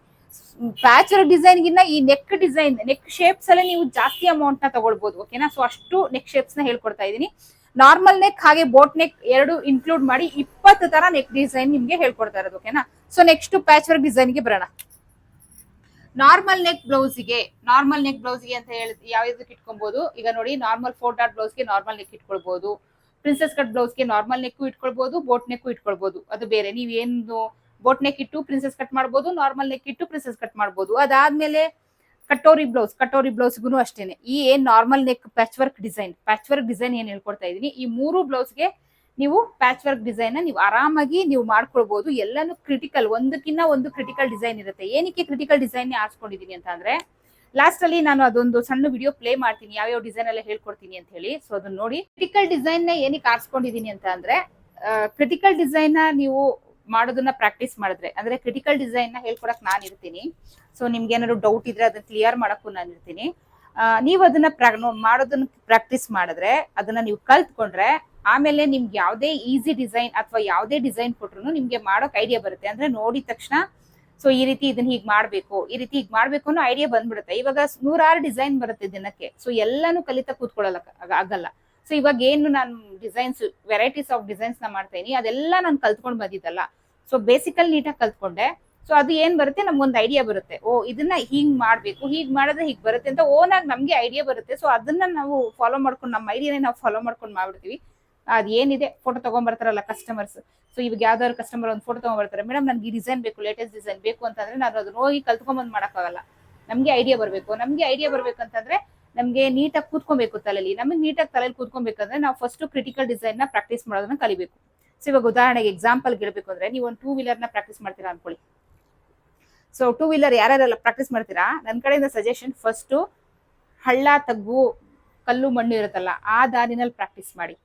ಪ್ಯಾಚ್ ವರ್ಕ್ ಡಿಸೈನ್ ಗಿನ್ನ ಈ ನೆಕ್ ಡಿಸೈನ್ ನೆಕ್ ಶೇಪ್ಸ್ ಅಲ್ಲೇ ನೀವು ಜಾಸ್ತಿ ಅಮೌಂಟ್ನ ತಗೊಳ್ಬಹುದು ಓಕೆನಾ ಸೊ ಅಷ್ಟು ನೆಕ್ ಶೇಪ್ಸ್ನ ಹೇಳ್ಕೊಡ್ತಾ ಇದ್ದೀನಿ. ನಾರ್ಮಲ್ ನೆಕ್ ಹಾಗೆ ಬೋಟ್ ನೆಕ್ ಎರಡು ಇನ್ಕ್ಲೂಡ್ ಮಾಡಿ ಇಪ್ಪತ್ತು ತರ ನೆಕ್ ಡಿಸೈನ್ ನಿಮ್ಗೆ ಹೇಳ್ಕೊಡ್ತಾ ಇರೋದು ಓಕೆನಾ ಸೊ ನೆಕ್ಸ್ಟ್ ಪ್ಯಾಚ್ ವರ್ಕ್ ಡಿಸೈನ್ಗೆ ಬರೋಣ. ನಾರ್ಮಲ್ ನೆಕ್ ಬ್ಲೌಸ್ಗೆ, ನಾರ್ಮಲ್ ನೆಕ್ ಬ್ಲೌಸ್ಗೆ ಅಂತ ಹೇಳಿ ಯಾವ್ದಕ್ಕೆ ಇಟ್ಕೊಬಹುದು ಈಗ ನೋಡಿ, ನಾರ್ಮಲ್ ಫೋರ್ ಡಾಟ್ ಬ್ಲೌಸ್ಗೆ ನಾರ್ಮಲ್ ನೆಕ್ ಇಟ್ಕೊಳ್ಬಹುದು ಪ್ರಿನ್ಸೆಸ್ ಕಟ್ ಬ್ಲೌಸ್ಗೆ ನಾರ್ಮಲ್ ನೆಕ್ಕು ಇಟ್ಕೊಳ್ಬಹುದು ಬೋಟ್ ನೆಕ್ ಇಟ್ಕೊಳ್ಬಹುದು ಅದು ಬೇರೆ. ನೀವ್ ಏನು ಬೋಟ್ ನೆಕ್ ಇಟ್ಟು ಪ್ರಿನ್ಸೆಸ್ ಕಟ್ ಮಾಡ್ಬೋದು, ನಾರ್ಮಲ್ ನೆಕ್ ಇಟ್ಟು ಪ್ರಿನ್ಸೆಸ್ ಕಟ್ ಮಾಡ್ಬೋದು. ಅದಾದ್ಮೇಲೆ ಕಟೋರಿ ಬ್ಲೌಸ್ ಕಟೋರಿ ಬ್ಲೌಸ್ಗೂ ಅಷ್ಟೇನೆ. ಈ ಏನ್ normal neck patch work design patch work design ಏನ್ ಹೇಳ್ಕೊಡ್ತಾ ಇದೀನಿ ಈ ಮೂರು ಬ್ಲೌಸ್ಗೆ ನೀವು ಪ್ಯಾಚ್ ವರ್ಕ್ ಡಿಸೈನ್ ನೀವು ಆರಾಮಾಗಿ ನೀವು ಮಾಡ್ಕೊಳ್ಬಹುದು ಎಲ್ಲಾನು ಕ್ರಿಟಿಕಲ್ ಒಂದಕ್ಕಿಂತ ಒಂದು ಕ್ರಿಟಿಕಲ್ ಡಿಸೈನ್ ಇರುತ್ತೆ. ಏನಕ್ಕೆ ಕ್ರಿಟಿಕಲ್ ಡಿಸೈನ್ ಆರಿಸ್ಕೊಂಡಿದೀನಿ ಅಂತ ಅಂದ್ರೆ ಲಾಸ್ಟ್ ಅಲ್ಲಿ ನಾನು ಅದೊಂದು ಸಣ್ಣ ವಿಡಿಯೋ ಪ್ಲೇ ಮಾಡ್ತೀನಿ, ಯಾವ್ಯಾವ ಡಿಸೈನ್ ಎಲ್ಲ ಹೇಳ್ಕೊಡ್ತೀನಿ ಅಂತ ಹೇಳಿ. ಸೊ ಅದನ್ನ ನೋಡಿ. ಕ್ರಿಟಿಕಲ್ ಡಿಸೈನ್ನ ಏನಕ್ಕೆ ಆರಿಸ್ಕೊಂಡಿದೀನಿ ಅಂತ ಅಂದ್ರೆ ಕ್ರಿಟಿಕಲ್ ಡಿಸೈನ್ನ ನೀವು ಮಾಡೋದನ್ನ ಪ್ರಾಕ್ಟೀಸ್ ಮಾಡಿದ್ರೆ, ಅಂದ್ರೆ ಕ್ರಿಟಿಕಲ್ ಡಿಸೈನ್ನ ಹೇಳ್ಕೊಡಕ್ ನಾನು ಇರ್ತೀನಿ ಸೊ ನಿಮ್ಗೆ ಏನಾದ್ರು ಡೌಟ್ ಇದ್ರೆ ಅದನ್ನ ಕ್ಲಿಯರ್ ಮಾಡಕ್ಕೂ ನಾನು ಇರ್ತೀನಿ ನೀವು ಅದನ್ನ ಮಾಡೋದನ್ನ ಪ್ರಾಕ್ಟೀಸ್ ಮಾಡಿದ್ರೆ ಅದನ್ನ ನೀವು ಕಲ್ತ್ಕೊಂಡ್ರೆ ಆಮೇಲೆ ನಿಮ್ಗೆ ಯಾವುದೇ ಈಸಿ ಡಿಸೈನ್ ಅಥವಾ ಯಾವುದೇ ಡಿಸೈನ್ ಕೊಟ್ರು ನಿಮ್ಗೆ ಮಾಡೋಕ್ ಐಡಿಯಾ ಬರುತ್ತೆ. ಅಂದ್ರೆ ನೋಡಿದ ತಕ್ಷಣ, ಸೊ, ಈ ರೀತಿ ಇದನ್ನ ಹೀಗ್ ಮಾಡ್ಬೇಕು, ಈ ರೀತಿ ಹೀಗೆ ಮಾಡ್ಬೇಕು ಅನ್ನೋ ಐಡಿಯಾ ಬಂದ್ಬಿಡುತ್ತೆ. ಇವಾಗ ನೂರಾರು ಡಿಸೈನ್ ಬರುತ್ತೆ ದಿನಕ್ಕೆ. ಸೊ, ಎಲ್ಲಾನು ಕಲಿತಾ ಕೂತ್ಕೊಳ್ಳಲ್ಲ ಆಗಲ್ಲ. ಸೊ, ಇವಾಗ ಏನು ನಾನು ಡಿಸೈನ್ಸ್ ವೆರೈಟೀಸ್ ಆಫ್ ಡಿಸೈನ್ಸ್ನ ಮಾಡ್ತಾ ಇದೀನಿ. ಅದೆಲ್ಲ ನಾನು ಕಲ್ತ್ಕೊಂಡ್ ಬಂದಿದ್ದಲ್ಲ. ಸೊ ಬೇಸಿಕಲ್ ನೀಟಾಗಿ ಕಲ್ತ್ಕೊಂಡೆ. ಸೊ ಅದು ಏನ್ ಬರುತ್ತೆ? ನಮ್ಗೊಂದು ಐಡಿಯಾ ಬರುತ್ತೆ. ಓ, ಇದನ್ನ ಹೀಗ್ ಮಾಡ್ಬೇಕು, ಹೀಗ್ ಮಾಡಿದ್ರೆ ಹೀಗ್ ಬರುತ್ತೆ ಅಂತ ಓನ್ ಆಗಿ ನಮ್ಗೆ ಐಡಿಯಾ ಬರುತ್ತೆ. ಸೊ ಅದನ್ನ ನಾವು ಫಾಲೋ ಮಾಡ್ಕೊಂಡು, ನಮ್ಮ ಐಡಿಯಾನೇ ನಾವು ಫಾಲೋ ಮಾಡ್ಕೊಂಡು ಮಾಡ್ಬಿಡ್ತೀವಿ. ಅದ್ ಏನಿದೆ? ಫೋಟೋ ತಗೊಂಡ್ಬರ್ತಾರಲ್ಲ ಕಸ್ಟಮರ್ಸ್ ಸೊ ಇವಾಗ ಯಾವ್ದಾದ್ರು ಕಸ್ಟಮರ್ ಒಂದು ಫೋಟೋ ತಗೊಂಡ್ಬರ್ತಾರೆ ಮೇಡಮ್, ನನ್ಗೆ ಈ ಡಿಸೈನ್ ಬೇಕು ಲೇಟೆಸ್ಟ್ ಡಿಸೈನ್ ಬೇಕು ಅಂತಂದ್ರೆ ನಾನು ಅದನ್ನ ಹೋಗಿ ಕಲ್ತ್ಕೊಂಡ್ಬಂದು ಮಾಡೋಕ್ಕಾಗಲ್ಲ. ನಮ್ಗೆ ಐಡಿಯಾ ಬರಬೇಕು. ನಮ್ಗೆ ಐಡಿಯಾ ಬರ್ಬೇಕಂತಂದ್ರೆ ನಮ್ಗೆ ನೀಟಾಗಿ ಕೂತ್ಕೊಬೇಕು ತಲೆಯಲ್ಲಿ ನಮಗೆ ನೀಟಾಗಿ ತಲೆಯಲ್ಲಿ ಕೂತ್ಕೊಬೇಕಂದ್ರೆ ನಾವು ಫಸ್ಟ್ ಕ್ರಿಟಿಕಲ್ ಡಿಸೈನ್ನ ಪ್ರಾಕ್ಟೀಸ್ ಮಾಡೋದನ್ನ ಕಲಿಬೇಕು. ಸೊ ಇವಾಗ ಉದಾಹರಣೆಗೆ ಎಕ್ಸಾಂಪಲ್ ಹೇಳ್ಬೇಕು ಅಂದ್ರೆ ನೀವು ಒಂದು ಟೂ ವೀಲರ್ನ ಪ್ರಾಕ್ಟೀಸ್ ಮಾಡ್ತೀರಾ ಅನ್ಕೊಳ್ಳಿ. ಸೊ ಟೂ ವೀಲರ್ ಯಾರ್ಯಾರೆಲ್ಲ ಪ್ರಾಕ್ಟೀಸ್ ಮಾಡ್ತೀರಾ? ನನ್ನ ಕಡೆಯಿಂದ ಸಜೆಷನ್ ಫಸ್ಟ್ ಹಳ್ಳ, ತಗ್ಗು, ಕಲ್ಲು, ಮಣ್ಣು ಇರುತ್ತಲ್ಲ, ಆ ದಾರಿನಲ್ಲಿ ಪ್ರಾಕ್ಟೀಸ್ ಮಾಡಿ.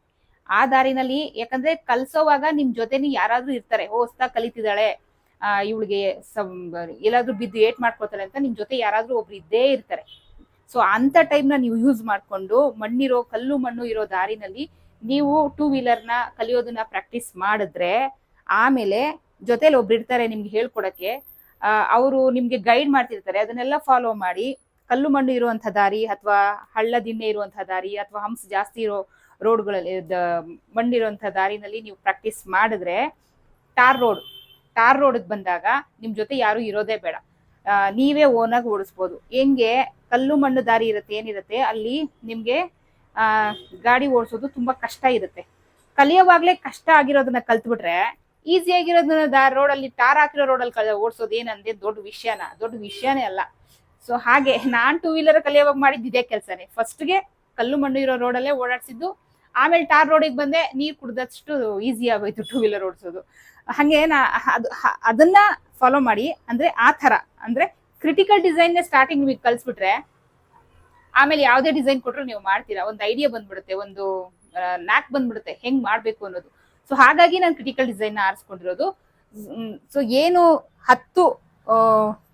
ಆ ದಾರಿನಲ್ಲಿ ಯಾಕಂದ್ರೆ ಕಲ್ಸೋವಾಗ ನಿಮ್ ಜೊತೆನಿ ಯಾರಾದ್ರೂ ಇರ್ತಾರೆ. ಹೊಸ್ತಾ ಕಲಿತಿದ್ದಾಳೆ ಇವಳಿಗೆ ಎಲ್ಲಾದ್ರೂ ಬಿದ್ದು ಏಟ್ ಮಾಡ್ಕೊತಾಳೆ ಅಂತ ನಿಮ್ ಜೊತೆ ಯಾರಾದ್ರೂ ಒಬ್ರು ಇದ್ದೇ ಇರ್ತಾರೆ. ಸೊ ಅಂತ ಟೈಮ್ನ ನೀವು ಯೂಸ್ ಮಾಡ್ಕೊಂಡು ಮಣ್ಣಿರೋ, ಕಲ್ಲು, ಮಣ್ಣು ಇರೋ ದಾರಿನಲ್ಲಿ ನೀವು ಟೂ ವೀಲರ್ನ ಕಲಿಯೋದನ್ನ ಪ್ರಾಕ್ಟೀಸ್ ಮಾಡಿದ್ರೆ ಆಮೇಲೆ ಜೊತೆಲಿ ಒಬ್ರು ಇರ್ತಾರೆ ನಿಮ್ಗೆ ಹೇಳ್ಕೊಡಕ್ಕೆ. ಅವರು ನಿಮ್ಗೆ ಗೈಡ್ ಮಾಡ್ತಿರ್ತಾರೆ. ಅದನ್ನೆಲ್ಲ ಫಾಲೋ ಮಾಡಿ ಕಲ್ಲು ಮಣ್ಣು ಇರುವಂಥ ದಾರಿ ಅಥವಾ ಹಳ್ಳ ದಿನ್ನೆ ಇರುವಂತಹ ದಾರಿ ಅಥವಾ ಹಂಸ ಜಾಸ್ತಿ ಇರೋ ರೋಡ್ಗಳಲ್ಲಿ ಮಣ್ಣಿರುವಂಥ ದಾರಿನಲ್ಲಿ ನೀವು ಪ್ರಾಕ್ಟೀಸ್ ಮಾಡಿದ್ರೆ ಟಾರ್ ರೋಡ್ ಟಾರ್ ರೋಡ್ ಬಂದಾಗ ನಿಮ್ ಜೊತೆ ಯಾರು ಇರೋದೇ ಬೇಡ. ನೀವೇ ಓನಾಗಿ ಓಡಿಸ್ಬೋದು. ಹೆಂಗೆ ಕಲ್ಲು ಮಣ್ಣು ದಾರಿ ಇರುತ್ತೆ, ಏನಿರುತ್ತೆ, ಅಲ್ಲಿ ನಿಮ್ಗೆ ಗಾಡಿ ಓಡಿಸೋದು ತುಂಬಾ ಕಷ್ಟ ಇರುತ್ತೆ. ಕಲಿಯೋವಾಗಲೇ ಕಷ್ಟ ಆಗಿರೋದನ್ನ ಕಲ್ತ್ಬಿಟ್ರೆ ಈಸಿ ಆಗಿರೋದನ್ನ ದಾ ರೋಡಲ್ಲಿ ಟಾರ್ ಹಾಕಿರೋ ರೋಡಲ್ಲಿ ಕಲ ಓಡಿಸೋದು ಏನಂದ್ರೆ ದೊಡ್ಡ ವಿಷಯನ, ದೊಡ್ಡ ವಿಷಯನೇ ಅಲ್ಲ. ಸೊ ಹಾಗೆ ನಾನ್ ಟೂ ವೀಲರ್ ಕಲಿಯೋವಾಗ ಮಾಡಿದ್ದು ಇದೇ ಕೆಲಸನೇ. ಫಸ್ಟ್ಗೆ ಕಲ್ಲು ಮಣ್ಣು ಇರೋ ರೋಡಲ್ಲೇ ಓಡಾಡ್ಸಿದ್ದು. ಆಮೇಲೆ ಟಾರ್ ರೋಡಿಗೆ ಬಂದೆ, ನೀರು ಕುಡ್ದಷ್ಟು ಈಸಿ ಆಗೋಯ್ತು ಟೂ ವೀಲರ್ ಓಡಿಸೋದು. ಹಂಗೆ ನಾ ಅದು ಅದನ್ನ ಫಾಲೋ ಮಾಡಿ, ಅಂದ್ರೆ ಆ ತರ ಅಂದ್ರೆ ಕ್ರಿಟಿಕಲ್ ಡಿಸೈನ್ ಸ್ಟಾರ್ಟಿಂಗ್ ನಿಮಗೆ ಕಲ್ಸ್ಬಿಟ್ರೆ, ಆಮೇಲೆ ಯಾವುದೇ ಡಿಸೈನ್ ಕೊಟ್ಟರು ನೀವು ಮಾಡ್ತೀರಾ. ಒಂದು ಐಡಿಯಾ ಬಂದ್ಬಿಡುತ್ತೆ, ಒಂದು ನ್ಯಾಕ್ ಬಂದ್ಬಿಡುತ್ತೆ. ಹೆಂಗ್ ಮಾಡ್ಬೇಕು ಅನ್ನೋದು. ಸೊ ಹಾಗಾಗಿ ನಾನು ಕ್ರಿಟಿಕಲ್ ಡಿಸೈನ್ ಆರಿಸ್ಕೊಂಡಿರೋದು. ಸೊ ಏನು ಹತ್ತು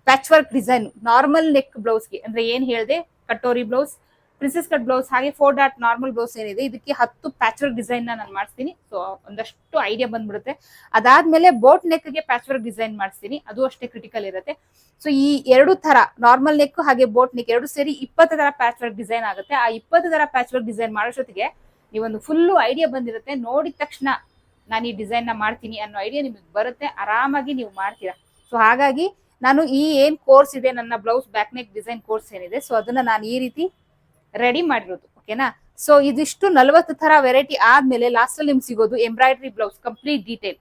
patch work design normal neck ಬ್ಲೌಸ್ಗೆ ಅಂದ್ರೆ ಏನ್ ಹೇಳಿದೆ? Katori blouse princess cut blouse ಹಾಗೆ ಫೋರ್ ಡಾಟ್ ನಾರ್ಮಲ್ ಬ್ಲೌಸ್ ಏನಿದೆ, ಇದಕ್ಕೆ ಹತ್ತು ಪ್ಯಾಚ್ ವರ್ಕ್ ಡಿಸೈನ್ ನಾನು ಮಾಡಿಸ್ತೀನಿ. ಸೊ ಒಂದಷ್ಟು ಐಡಿಯಾ ಬಂದ್ಬಿಡುತ್ತೆ. ಅದಾದ್ಮೇಲೆ ಬೋಟ್ ನೆಕ್ಗೆ ಪ್ಯಾಚ್ ವರ್ಕ್ ಡಿಸೈನ್ ಮಾಡಿಸ್ತೀನಿ. ಅದು ಅಷ್ಟೇ ಕ್ರಿಟಿಕಲ್ ಇರುತ್ತೆ. ಸೊ ಈ ಎರಡು ತರ ನಾರ್ಮಲ್ ನೆಕ್ ಹಾಗೆ ಬೋಟ್ ನೆಕ್ ಎರಡು ಸೇರಿ ಇಪ್ಪತ್ತು ತರ ಪ್ಯಾಚ್ ವರ್ಕ್ ಡಿಸೈನ್ ಆಗುತ್ತೆ. ಆ ಇಪ್ಪತ್ತು ತರ ಪ್ಯಾಚ್ ವರ್ಕ್ ಡಿಸೈನ್ ಮಾಡೋಷ್ಟೊತ್ತಿಗೆ ನೀವೊಂದು ಫುಲ್ಲು ಐಡಿಯಾ ಬಂದಿರುತ್ತೆ. ನೋಡಿದ ತಕ್ಷಣ ನಾನು ಈ ಡಿಸೈನ್ನ ಮಾಡ್ತೀನಿ ಅನ್ನೋ ಐಡಿಯಾ ನಿಮಗೆ ಬರುತ್ತೆ, ಆರಾಮಾಗಿ ನೀವು ಮಾಡ್ತೀರಾ. ಸೊ ಹಾಗಾಗಿ ನಾನು ಈ ಏನ್ ಕೋರ್ಸ್ ಇದೆ, ನನ್ನ blouse back neck design course ಏನಿದೆ ಸೊ ಅದನ್ನ ನಾನು ಈ ರೀತಿ ರೆಡಿ ಮಾಡಿರೋದು ಓಕೆನಾ ಸೊ ಇದಿಷ್ಟು ನಲವತ್ತು ತರ ವೆರೈಟಿ ಆದ್ಮೇಲೆ ಲಾಸ್ಟಲ್ಲಿ ನಿಮ್ಗೆ ಸಿಗೋದು embroidery blouse complete detail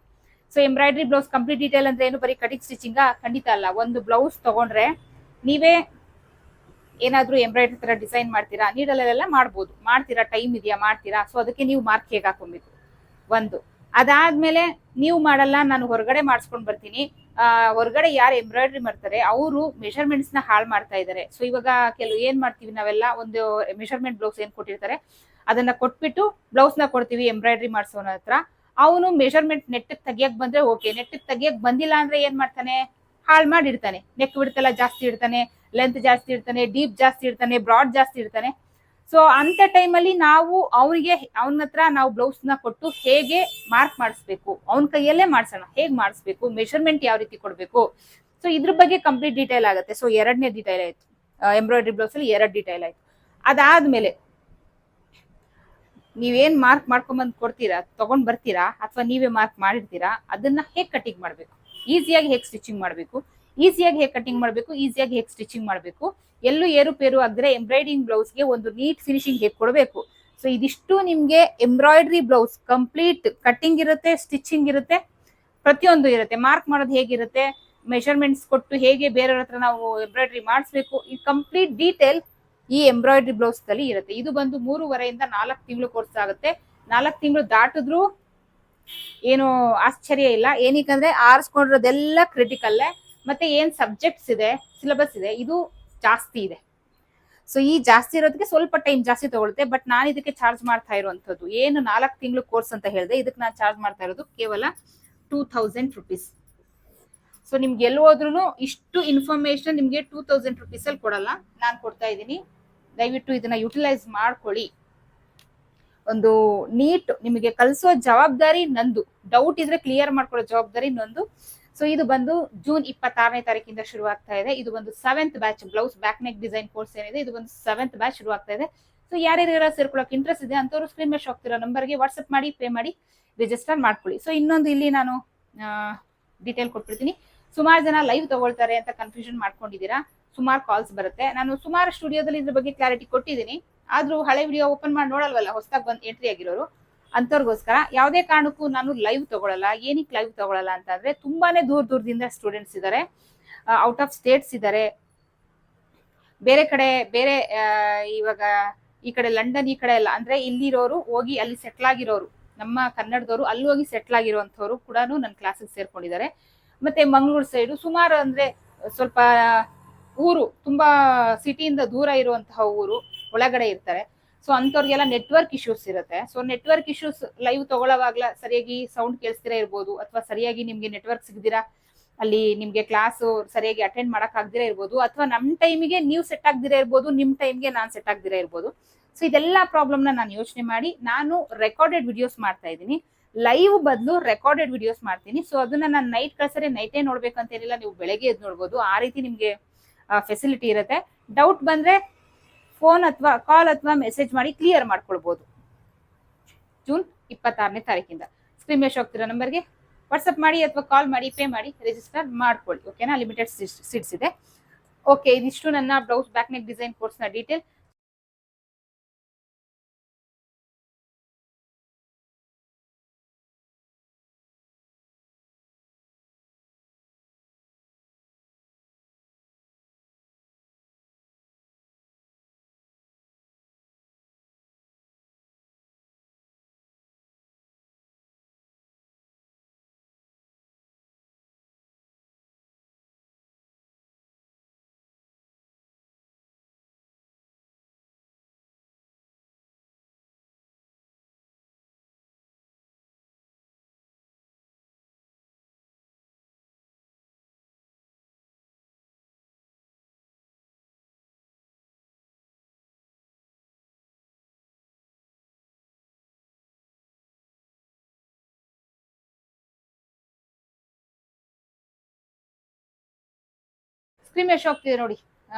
so embroidery blouse complete detail ಅಂದ್ರೆ ಏನು? ಬರೀ ಕಟಿಂಗ್ ಸ್ಟಿಚಿಂಗ್ ಖಂಡಿತ ಅಲ್ಲ. ಒಂದು ಬ್ಲೌಸ್ ತಗೊಂಡ್ರೆ ನೀವೇ ಏನಾದರೂ ಎಂಬ್ರಾಯ್ಡ್ರಿ ತರ ಡಿಸೈನ್ ಮಾಡ್ತೀರಾ? ನೀಡಲ್ಲೆಲ್ಲ ಮಾಡ್ಬೋದು. ಮಾಡ್ತೀರಾ? ಟೈಮ್ ಇದೆಯಾ? ಮಾಡ್ತೀರಾ? ಸೊ ಅದಕ್ಕೆ ನೀವು ಮಾರ್ಕ್ ಹೇಗೆ ಹಾಕೊಬೇಕು ಒಂದು. ಅದಾದ್ಮೇಲೆ ನೀವು ಮಾಡಲ್ಲ, ನಾನು ಹೊರಗಡೆ ಮಾಡಿಸ್ಕೊಂಡು ಬರ್ತೀನಿ. ಹೊರಗಡೆ ಯಾರು ಎಂಬ್ರಾಯ್ಡ್ರಿ ಮಾಡ್ತಾರೆ, ಅವರು ಮೆಷರ್ಮೆಂಟ್ಸ್ನ ಹಾಳು ಮಾಡ್ತಾ ಇದ್ದಾರೆ ಸೊ ಇವಾಗ ಕೆಲವು ಏನ್ ಮಾಡ್ತೀವಿ ನಾವೆಲ್ಲ, ಒಂದು ಮೆಷರ್ಮೆಂಟ್ ಬ್ಲೌಸ್ ಏನ್ ಕೊಟ್ಟಿರ್ತಾರೆ, ಅದನ್ನ ಕೊಟ್ಬಿಟ್ಟು ಬ್ಲೌಸ್ನ ಕೊಡ್ತೀವಿ ಎಂಬ್ರಾಯ್ಡ್ರಿ ಮಾಡ್ಸೋನ ಹತ್ರ. ಅವನು ಮೆಷರ್ಮೆಂಟ್ ನೆಟ್ಟಿಗೆ ತೆಗಿಯಕ್ ಬಂದ್ರೆ ಓಕೆ ನೆಟ್ಟಿಗೆ ತೆಗಿಯಕ್ ಬಂದಿಲ್ಲ ಅಂದ್ರೆ ಏನ್ ಮಾಡ್ತಾನೆ? ಹಾಳು ಮಾಡಿರ್ತಾನೆ. ನೆಕ್ ಬಿಡ್ತಲ್ಲ ಜಾಸ್ತಿ ಇಡ್ತಾನೆ ಲೆಂತ್ ಜಾಸ್ತಿ ಇಡ್ತಾನೆ ಡೀಪ್ ಜಾಸ್ತಿ ಇಡ್ತಾನೆ ಬ್ರಾಡ್ ಜಾಸ್ತಿ ಇಡ್ತಾನೆ. ಸೊ ಅಂತ ಟೈಮಲ್ಲಿ ನಾವು ಅವ್ರಿಗೆ ಅವನ ಹತ್ರ ನಾವು ನ ಕೊಟ್ಟು ಹೇಗೆ ಮಾರ್ಕ್ ಮಾಡಿಸ್ಬೇಕು? ಅವನ ಕೈಯಲ್ಲೇ ಮಾಡಿಸೋಣ. ಹೇಗ್ ಮಾಡಿಸ್ಬೇಕು? ಮೆಷರ್ಮೆಂಟ್ ಯಾವ ರೀತಿ ಕೊಡ್ಬೇಕು? ಸೊ ಇದ್ರ ಬಗ್ಗೆ ಕಂಪ್ಲೀಟ್ ಡೀಟೇಲ್ ಆಗುತ್ತೆ. ಸೊ ಎರಡನೇ ಡೀಟೇಲ್ ಆಯ್ತು. ಎಂಬ್ರಾಯ್ಡ್ರಿ ಬ್ಲೌಸ್ ಅಲ್ಲಿ ಎರಡು ಡೀಟೇಲ್ ಆಯ್ತು. ಅದಾದ್ಮೇಲೆ ನೀವೇನ್ ಮಾರ್ಕ್ ಮಾಡ್ಕೊಂಬಂದು ಕೊಡ್ತೀರಾ? ತಗೊಂಡ್ ಬರ್ತೀರಾ? ಅಥವಾ ನೀವೇ ಮಾರ್ಕ್ ಮಾಡಿರ್ತೀರಾ? ಅದನ್ನ ಹೇಗ್ ಕಟಿಂಗ್ ಮಾಡ್ಬೇಕು? ಈಸಿಯಾಗಿ ಹೇಗ್ ಸ್ಟಿಚಿಂಗ್ ಮಾಡ್ಬೇಕು? ಈಸಿಯಾಗಿ ಹೇಗೆ ಕಟಿಂಗ್ ಮಾಡಬೇಕು? ಈಸಿಯಾಗಿ ಹೇಗೆ ಸ್ಟಿಚಿಂಗ್ ಮಾಡಬೇಕು? ಎಲ್ಲೂ ಏರುಪೇರು ಆಗದ್ರೆ ಎಂಬ್ರಾಯ್ಡಿಂಗ್ ಬ್ಲೌಸ್ಗೆ ಒಂದು ನೀಟ್ ಫಿನಿಶಿಂಗ್ ಹೇಗೆ ಕೊಡಬೇಕು? ಸೊ ಇದಿಷ್ಟು ನಿಮ್ಗೆ ಎಂಬ್ರಾಯ್ಡ್ರಿ ಬ್ಲೌಸ್ ಕಂಪ್ಲೀಟ್ ಕಟ್ಟಿಂಗ್ ಇರುತ್ತೆ ಸ್ಟಿಚಿಂಗ್ ಇರುತ್ತೆ, ಪ್ರತಿಯೊಂದು ಇರುತ್ತೆ. ಮಾರ್ಕ್ ಮಾಡೋದು ಹೇಗಿರುತ್ತೆ ಮೆಷರ್ಮೆಂಟ್ಸ್ ಕೊಟ್ಟು ಹೇಗೆ ಬೇರೆಯವ್ರ ಹತ್ರ ನಾವು ಎಂಬ್ರಾಯ್ಡ್ರಿ ಮಾಡಿಸ್ಬೇಕು, ಈ ಕಂಪ್ಲೀಟ್ ಡೀಟೇಲ್ ಈ ಎಂಬ್ರಾಯ್ಡ್ರಿ ಬ್ಲೌಸ್ ಅಲ್ಲಿ ಇರುತ್ತೆ. ಇದು ಬಂದು ಮೂರುವರೆಯಿಂದ ನಾಲ್ಕು ತಿಂಗಳು ಕೋರ್ಸ್ ಆಗುತ್ತೆ. ನಾಲ್ಕು ತಿಂಗಳು ದಾಟಿದ್ರು ಏನು ಆಶ್ಚರ್ಯ ಇಲ್ಲ. ಏನಕ್ಕಂದ್ರೆ ಆರಿಸ್ಕೊಂಡಿರೋದೆಲ್ಲ ಕ್ರಿಟಿಕಲ್ಲೇ ಮತ್ತೆ ಏನ್ ಸಬ್ಜೆಕ್ಟ್ಸ್ ಇದೆ ಸಿಲೆಬಸ್ ಇದೆ. ಇದು ಜಾಸ್ತಿ ಇದೆ. ಸೊ ಈ ಜಾಸ್ತಿ ಇರೋದಕ್ಕೆ ಸ್ವಲ್ಪ ಟೈಮ್ ಜಾಸ್ತಿ ತಗೊಳುತ್ತೆ ಬಟ್ ನಾನು ಇದಕ್ಕೆ ಚಾರ್ಜ್ ಮಾಡ್ತಾ ಇರುವಂತದ್ದು ಏನು ನಾಲ್ಕು ತಿಂಗಳು ಕೋರ್ಸ್ ಅಂತ ಹೇಳಿದೆ, ಇದಕ್ಕೆ ನಾನು ಚಾರ್ಜ್ ಮಾಡ್ತಾ ಇರೋದು ಕೇವಲ ಟೂ ತೌಸಂಡ್ ರುಪೀಸ್ ಸೊ ನಿಮ್ಗೆ ಎಲ್ಲಿ ಇಷ್ಟು ಇನ್ಫಾರ್ಮೇಶನ್ ನಿಮ್ಗೆ ಟೂ ತೌಸಂಡ್ ರುಪೀಸಲ್ಲಿ ಕೊಡಲ್ಲ. ನಾನು ಕೊಡ್ತಾ ಇದ್ದೀನಿ. ದಯವಿಟ್ಟು ಇದನ್ನ ಯುಟಿಲೈಸ್ ಮಾಡ್ಕೊಳ್ಳಿ. ಒಂದು ನೀಟ್ ನಿಮಗೆ ಕಲಿಸೋ ಜವಾಬ್ದಾರಿ ನಂದು. ಡೌಟ್ ಇದ್ರೆ ಕ್ಲಿಯರ್ ಮಾಡ್ಕೊಳ್ಳೋ ಜವಾಬ್ದಾರಿ ನಂದು. ಸೊ ಇದು ಬಂದು ಜೂನ್ ಇಪ್ಪತ್ತಾರನೇ ತಾರೀಕಿಂದ ಶುರು ಇದೆ. ಇದು ಒಂದು seventh batch blouse back neck design course ಏನಿದೆ, ಇದು ಒಂದು ಸೆವೆಂತ್ ಬ್ಯಾಚ್ ಶುರು ಆಗ್ತಾ ಇದೆ. ಸೊ ಯಾರ್ಯಾರು ಸೇರ್ಕೊಳ್ಳೋಕೆ ಇಂಟ್ರೆಸ್ಟ್ ಇದೆ ಅಂತವರು ಸ್ಕ್ರೀನ್ ಮೇಲೆ ಹೋಗ್ತಿರೋ ನಂಬರ್ಗೆ ವಾಟ್ಸ್ಆಪ್ ಮಾಡಿ ಪೇ ಮಾಡಿ ರಿಜಿಸ್ಟರ್ ಮಾಡ್ಕೊಳ್ಳಿ. ಸೊ ಇನ್ನೊಂದು ಇಲ್ಲಿ ನಾನು ಡೀಟೇಲ್ ಕೊಟ್ಬಿಡ್ತೀನಿ. ಸುಮಾರು ಜನ ಲೈವ್ ತಗೊಳ್ತಾರೆ ಅಂತ ಕನ್ಫ್ಯೂಷನ್ ಮಾಡ್ಕೊಂಡಿದ್ದೀರಾ? ಸುಮಾರು ಕಾಲ್ಸ್ ಬರುತ್ತೆ. ನಾನು ಸುಮಾರು ಸ್ಟುಡಿಯೋದಲ್ಲಿ ಇದ್ರ ಬಗ್ಗೆ ಕ್ಲಾರಿಟಿ ಕೊಟ್ಟಿದ್ದೀನಿ. ಆದ್ರೂ ಹಳೆ ವಿಡಿಯೋ ಓಪನ್ ಮಾಡಿ ನೋಡಲ್ವಲ್ಲ, ಹೊಸದಾಗಿ ಬಂದು ಎಂಟ್ರಿ ಆಗಿರೋರು. ಅಂತವ್ರಿಗೋಸ್ಕರ ಯಾವುದೇ ಕಾರಣಕ್ಕೂ ನಾನು ಲೈವ್ ತಗೊಳ್ಳಲ್ಲ ಏನಕ್ಕೆ ಲೈವ್ ತಗೊಳ್ಳಲ್ಲ ಅಂತಂದರೆ ತುಂಬಾನೇ ದೂರ ದೂರದಿಂದ ಸ್ಟೂಡೆಂಟ್ಸ್ ಇದ್ದಾರೆ ಔಟ್ ಆಫ್ ಸ್ಟೇಟ್ಸ್ ಇದ್ದಾರೆ ಬೇರೆ ಕಡೆ, ಬೇರೆ ಇವಾಗ ಈ ಕಡೆ ಲಂಡನ್, ಈ ಕಡೆ ಎಲ್ಲ, ಅಂದರೆ ಇಲ್ಲಿರೋರು ಹೋಗಿ ಅಲ್ಲಿ ಸೆಟ್ಲ್ ಆಗಿರೋರು. ನಮ್ಮ ಕನ್ನಡದವರು ಅಲ್ಲಿ ಹೋಗಿ ಸೆಟ್ಲ್ ಆಗಿರುವಂಥವ್ರು ಕೂಡ ನನ್ನ ಕ್ಲಾಸಿಗೆ ಸೇರ್ಕೊಂಡಿದ್ದಾರೆ ಮತ್ತೆ ಮಂಗಳೂರು ಸೈಡು ಸುಮಾರು ಅಂದರೆ ಸ್ವಲ್ಪ ಊರು, ತುಂಬ ಸಿಟಿಯಿಂದ ದೂರ ಇರುವಂತಹ ಊರು, ಒಳಗಡೆ ಇರ್ತಾರೆ. ಸೊ ಅಂಥವ್ರಿಗೆಲ್ಲ ನೆಟ್ವರ್ಕ್ ಇಶ್ಯೂಸ್ ಇರುತ್ತೆ. ಸೊ ನೆಟ್ವರ್ಕ್ ಇಶ್ಯೂಸ್ ಲೈವ್ ತಗೊಳ್ಳೋವಾಗ್ಲ ಸರಿಯಾಗಿ ಸೌಂಡ್ ಕೇಳಿಸ್ತಿರಾ ಇರ್ಬೋದು ಅಥವಾ ಸರಿಯಾಗಿ ನಿಮ್ಗೆ ನೆಟ್ವರ್ಕ್ ಸಿಗದಿರಾ, ಅಲ್ಲಿ ನಿಮ್ಗೆ ಕ್ಲಾಸ್ ಸರಿಯಾಗಿ ಅಟೆಂಡ್ ಮಾಡಕ್ ಆಗದಿರ ಇರ್ಬೋದು ಅಥವಾ ನಮ್ ಟೈಮಿಗೆ ನೀವು ಸೆಟ್ ಆಗದಿರ ಇರ್ಬೋದು, ನಿಮ್ ಟೈಮ್ಗೆ ನಾನ್ ಸೆಟ್ ಆಗದಿರ ಇರ್ಬೋದು. ಸೊ ಇದೆಲ್ಲ ಪ್ರಾಬ್ಲಮ್ನ ನಾನು ಯೋಚನೆ ಮಾಡಿ ನಾನು ರೆಕಾರ್ಡೆಡ್ ವಿಡಿಯೋಸ್ ಮಾಡ್ತಾ ಇದ್ದೀನಿ. ಲೈವ್ ಬದಲು ರೆಕಾರ್ಡೆಡ್ ವಿಡಿಯೋಸ್ ಮಾಡ್ತೀನಿ. ಸೊ ಅದನ್ನ ನಾನು ನೈಟ್ ಕಳ್ಸರೆ ನೈಟೇ ನೋಡ್ಬೇಕಂತೇನಿಲ್ಲ ನೀವು ಬೆಳಗ್ಗೆ ಎದ್ದು ನೋಡ್ಬೋದು. ಆ ರೀತಿ ನಿಮ್ಗೆ ಫೆಸಿಲಿಟಿ ಇರುತ್ತೆ. ಡೌಟ್ ಬಂದ್ರೆ ಫೋನ್ ಅಥವಾ ಕಾಲ್ ಅಥವಾ ಮೆಸೇಜ್ ಮಾಡಿ ಕ್ಲಿಯರ್ ಮಾಡ್ಕೊಳ್ಬಹುದು ಜೂನ್ ಇಪ್ಪತ್ತಾರನೇ ತಾರೀಕಿಂದ. ಸ್ಕ್ರೀನ್ ಮೇಲೆ ಹೋಗ್ತಿರೋ ನಂಬರ್ಗೆ ವಾಟ್ಸಪ್ ಮಾಡಿ ಅಥವಾ ಕಾಲ್ ಮಾಡಿ ಪೇ ಮಾಡಿ ರಿಜಿಸ್ಟರ್ ಮಾಡ್ಕೊಳ್ಳಿ. ಓಕೆನಾ ಲಿಮಿಟೆಡ್ ಸೀಟ್ಸ್ ಇದೆ. ಓಕೆ ಇದಿಷ್ಟು ನನ್ನ ಬ್ಲೌಸ್ ಬ್ಯಾಕ್ ನೆಕ್ ಡಿಸೈನ್ ಕೋರ್ಸ್ನ ಡೀಟೇಲ್ ಸ್ಕ್ರೀನ್ ಎಷ್ಟು ಹೋಗ್ತಿದೆ ನೋಡಿ.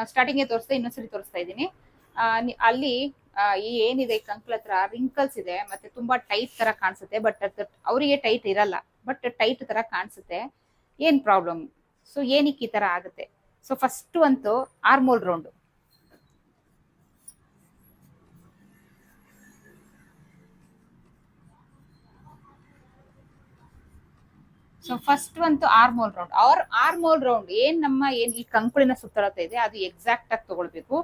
ಸ್ಟಾರ್ಟಿಂಗ್ ತೋರಿಸ್ತಾ ಇನ್ನೊಂದ್ಸರಿ ತೋರಿಸ್ತಾ ಇದ್ದೀನಿ. ಅಲ್ಲಿ ಏನಿದೆ ಕಂಕಲ್ ಹತ್ರ ರಿಂಕಲ್ಸ್ ಇದೆ, ಮತ್ತೆ ತುಂಬಾ ಟೈಟ್ ತರ ಕಾಣಿಸುತ್ತೆ ಬಟ್ ಅವರಿಗೆ ಟೈಟ್ ಇರಲ್ಲ ಬಟ್ ಟೈಟ್ ತರ ಕಾಣಿಸುತ್ತೆ. ಏನ್ ಪ್ರಾಬ್ಲಮ್ ಸೊ ಏನಕ್ಕೆ ಈ ತರ ಆಗುತ್ತೆ? ಸೊ ಫಸ್ಟ್ ಅಂತೂ ಆರ್ಮೋಲ್ ರೌಂಡ್ ಸೊ ಫಸ್ಟ್ ಅಂತೂ ಆರ್ಮೋಲ್ ರೌಂಡ್ ಅವ್ರ ಆರ್ಮೋಲ್ ರೌಂಡ್ ಏನ್ ನಮ್ಮ ಏನ್ ಈ ಕಂಕುಳಿನ ಸುತ್ತಳತೆ ಇದೆ, ಅದು ಎಕ್ಸಾಕ್ಟ್ ಆಗಿ ತಗೊಳ್ಬೇಕು.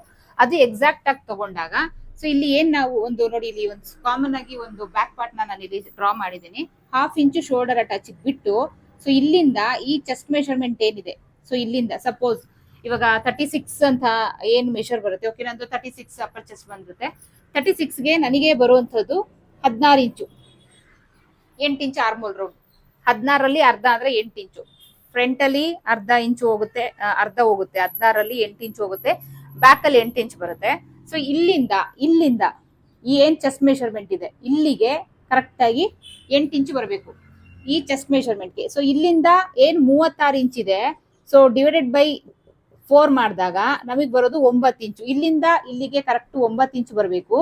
ಅದು ಎಕ್ಸಾಕ್ಟ್ ಆಗಿ ತಗೊಂಡಾಗ ಸೊ ಇಲ್ಲಿ ಏನ್ ನಾವು ಒಂದು ನೋಡಿ, ಇಲ್ಲಿ ಒಂದು ಕಾಮನ್ ಆಗಿ ಒಂದು ಬ್ಯಾಕ್ ಪಾರ್ಟ್ ನಾನು ಇಲ್ಲಿ ಡ್ರಾ ಮಾಡಿದ್ದೀನಿ. ಹಾಫ್ ಇಂಚು ಶೋಲ್ಡರ್ ಅಟ್ಯಾಚ್ ಬಿಟ್ಟು ಸೊ ಇಲ್ಲಿಂದ ಈ ಚೆಸ್ಟ್ ಮೆಷರ್ಮೆಂಟ್ ಏನಿದೆ ಸೊ ಇಲ್ಲಿಂದ ಸಪೋಸ್ ಇವಾಗ ತರ್ಟಿ ಸಿಕ್ಸ್ ಅಂತ ಏನ್ ಮೆಷರ್ ಬರುತ್ತೆ? ಓಕೆ ನಂದು ತರ್ಟಿ ಸಿಕ್ಸ್ ಅಪ್ಪರ್ ಚೆಸ್ಟ್ ಬಂದಿರುತ್ತೆ. ತರ್ಟಿ ಸಿಕ್ಸ್ಗೆ ನನಗೆ ಬರುವಂತದ್ದು ಹದಿನಾರು ಇಂಚು ಎಂಟು ಇಂಚು ಆರ್ಮೋಲ್ ರೌಂಡ್ ಹದಿನಾರಲ್ಲಿ ಅರ್ಧ ಅಂದ್ರೆ ಎಂಟು ಇಂಚು. ಫ್ರಂಟ್ ಅಲ್ಲಿ ಅರ್ಧ ಇಂಚು ಹೋಗುತ್ತೆ ಅರ್ಧ ಹೋಗುತ್ತೆ. ಹದಿನಾರಲ್ಲಿ ಎಂಟು ಇಂಚು ಹೋಗುತ್ತೆ. ಬ್ಯಾಕ್ ಅಲ್ಲಿ ಎಂಟು ಇಂಚ್ ಬರುತ್ತೆ. ಸೊ ಇಲ್ಲಿಂದ ಇಲ್ಲಿಂದ ಈ ಏನ್ ಚೆಸ್ಟ್ ಮೆಷರ್ಮೆಂಟ್ ಇದೆ? ಇಲ್ಲಿಗೆ ಕರೆಕ್ಟ್ ಆಗಿ ಎಂಟು ಇಂಚು ಬರಬೇಕು. ಈ ಚೆಸ್ಟ್ ಮೆಷರ್ಮೆಂಟ್ಗೆ ಸೊ ಇಲ್ಲಿಂದ ಏನ್ ಮೂವತ್ತಾರು ಇಂಚ್ ಇದೆ? ಸೊ ಡಿವೈಡೆಡ್ ಬೈ ಫೋರ್ ಮಾಡಿದಾಗ ನಮಗೆ ಬರೋದು ಒಂಬತ್ತು ಇಂಚು. ಇಲ್ಲಿಂದ ಇಲ್ಲಿಗೆ ಕರೆಕ್ಟ್ ಒಂಬತ್ತು ಇಂಚು ಬರಬೇಕು.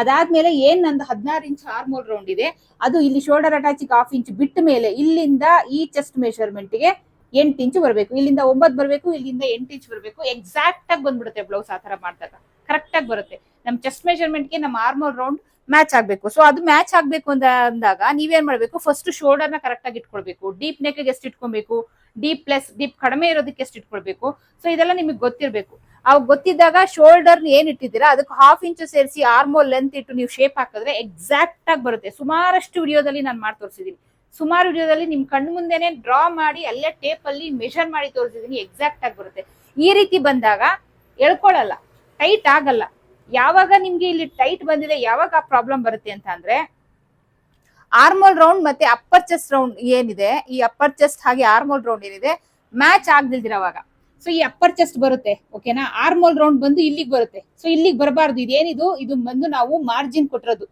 ಅದಾದ್ಮೇಲೆ ಏನ್ ನಂದು ಹದಿನಾರು ಇಂಚ್ ಆರ್ಮೋಲ್ ರೌಂಡ್ ಇದೆ, ಅದು ಇಲ್ಲಿ ಶೋಲ್ಡರ್ ಅಟ್ಯಾಚಿಗೆ ಹಾಫ್ ಇಂಚ್ ಬಿಟ್ಟ ಮೇಲೆ ಇಲ್ಲಿಂದ ಈ ಚೆಸ್ಟ್ ಮೆಷರ್ಮೆಂಟ್ಗೆ ಎಂಟು ಇಂಚ್ ಬರಬೇಕು. ಇಲ್ಲಿಂದ ಒಂಬತ್ತು ಬರಬೇಕು, ಇಲ್ಲಿಂದ ಎಂಟು ಇಂಚ್ ಬರಬೇಕು. ಎಕ್ಸಾಕ್ಟ್ ಆಗಿ ಬಂದ್ಬಿಡುತ್ತೆ ಬ್ಲೌಸ್ ಆ ತರ ಮಾಡಿದಾಗ. ಕರೆಕ್ಟ್ ಆಗಿ ಬರುತ್ತೆ. ನಮ್ಮ ಚೆಸ್ಟ್ ಮೆಷರ್ಮೆಂಟ್ಗೆ ನಮ್ಮ ಆರ್ಮೋಲ್ ರೌಂಡ್ ಮ್ಯಾಚ್ ಆಗಬೇಕು. ಸೊ ಅದು ಮ್ಯಾಚ್ ಆಗಬೇಕು ಅಂತ ಅಂದಾಗ ನೀವೇನ್ ಮಾಡಬೇಕು? ಫಸ್ಟ್ ಶೋಲ್ಡರ್ನ ಕರೆಕ್ಟ್ ಆಗಿ ಇಟ್ಕೊಳ್ಬೇಕು. ಡೀಪ್ ನೆಕ್ಗೆ ಎಷ್ಟು ಇಟ್ಕೊಬೇಕು ಡೀಪ್ ಪ್ಲಸ್ ಡೀಪ್ ಕಡಿಮೆ ಇರೋದಕ್ಕೆ ಎಷ್ಟು ಇಟ್ಕೊಳ್ಬೇಕು. ಸೊ ಇದೆಲ್ಲ ನಿಮಗೆ ಗೊತ್ತಿರ್ಬೇಕು. ಅವಾಗ ಗೊತ್ತಿದ್ದಾಗ ಶೋಲ್ಡರ್ ಏನ್ ಇಟ್ಟಿದ್ದೀರಾ? ಅದಕ್ಕೆ ಹಾಫ್ ಇಂಚು ಸೇರಿಸಿ ಆರ್ಮೋಲ್ ಲೆಂತ್ ಇಟ್ಟು ನೀವು ಶೇಪ್ ಹಾಕಿದ್ರೆ ಎಕ್ಸಾಕ್ಟ್ ಆಗಿ ಬರುತ್ತೆ. ಸುಮಾರಷ್ಟು ವಿಡಿಯೋದಲ್ಲಿ ನಾನು ಮಾಡಿ ತೋರಿಸಿದೀನಿ. ಸುಮಾರು ವಿಡಿಯೋದಲ್ಲಿ ನಿಮ್ ಕಣ್ಣು ಮುಂದೆನೆ ಡ್ರಾ ಮಾಡಿ, ಅಲ್ಲೇ ಟೇಪ್ ಅಲ್ಲಿ ಮೆಷರ್ ಮಾಡಿ ತೋರಿಸಿದೀನಿ ಎಕ್ಸಾಕ್ಟ್ ಆಗಿ ಬರುತ್ತೆ. ಈ ರೀತಿ ಬಂದಾಗ ಎಳ್ಕೊಳ್ಳಲ್ಲ ಟೈಟ್ ಆಗಲ್ಲ. ಯಾವಾಗ ನಿಮ್ಗೆ ಇಲ್ಲಿ ಟೈಟ್ ಬಂದಿದೆ, ಯಾವಾಗ ಆ ಪ್ರಾಬ್ಲಮ್ ಬರುತ್ತೆ ಅಂತ ಅಂದ್ರೆ ಆರ್ಮೋಲ್ ರೌಂಡ್ ಮತ್ತೆ ಅಪ್ಪರ್ ಚೆಸ್ಟ್ ರೌಂಡ್ ಏನಿದೆ, ಈ ಅಪ್ಪರ್ ಚೆಸ್ಟ್ ಹಾಗೆ ಆರ್ಮೋಲ್ ರೌಂಡ್ ಏನಿದೆ ಮ್ಯಾಚ್ ಆಗ್ದಿಲ್ದಿರವಾಗ. ಸೊ ಈ ಅಪ್ಪರ್ ಚೆಸ್ಟ್ ಬರುತ್ತೆ ಓಕೆನಾ ಆರ್ಮೋಲ್ ರೌಂಡ್ ಬಂದು ಇಲ್ಲಿಗೆ ಬರುತ್ತೆ. ಸೊ ಇಲ್ಲಿಗೆ ಬರಬಾರ್ದು, ಇದೇನಿದು? ಇದು ಬಂದು ನಾವು ಮಾರ್ಜಿನ್ ಕೊಟ್ಟಿರೋದು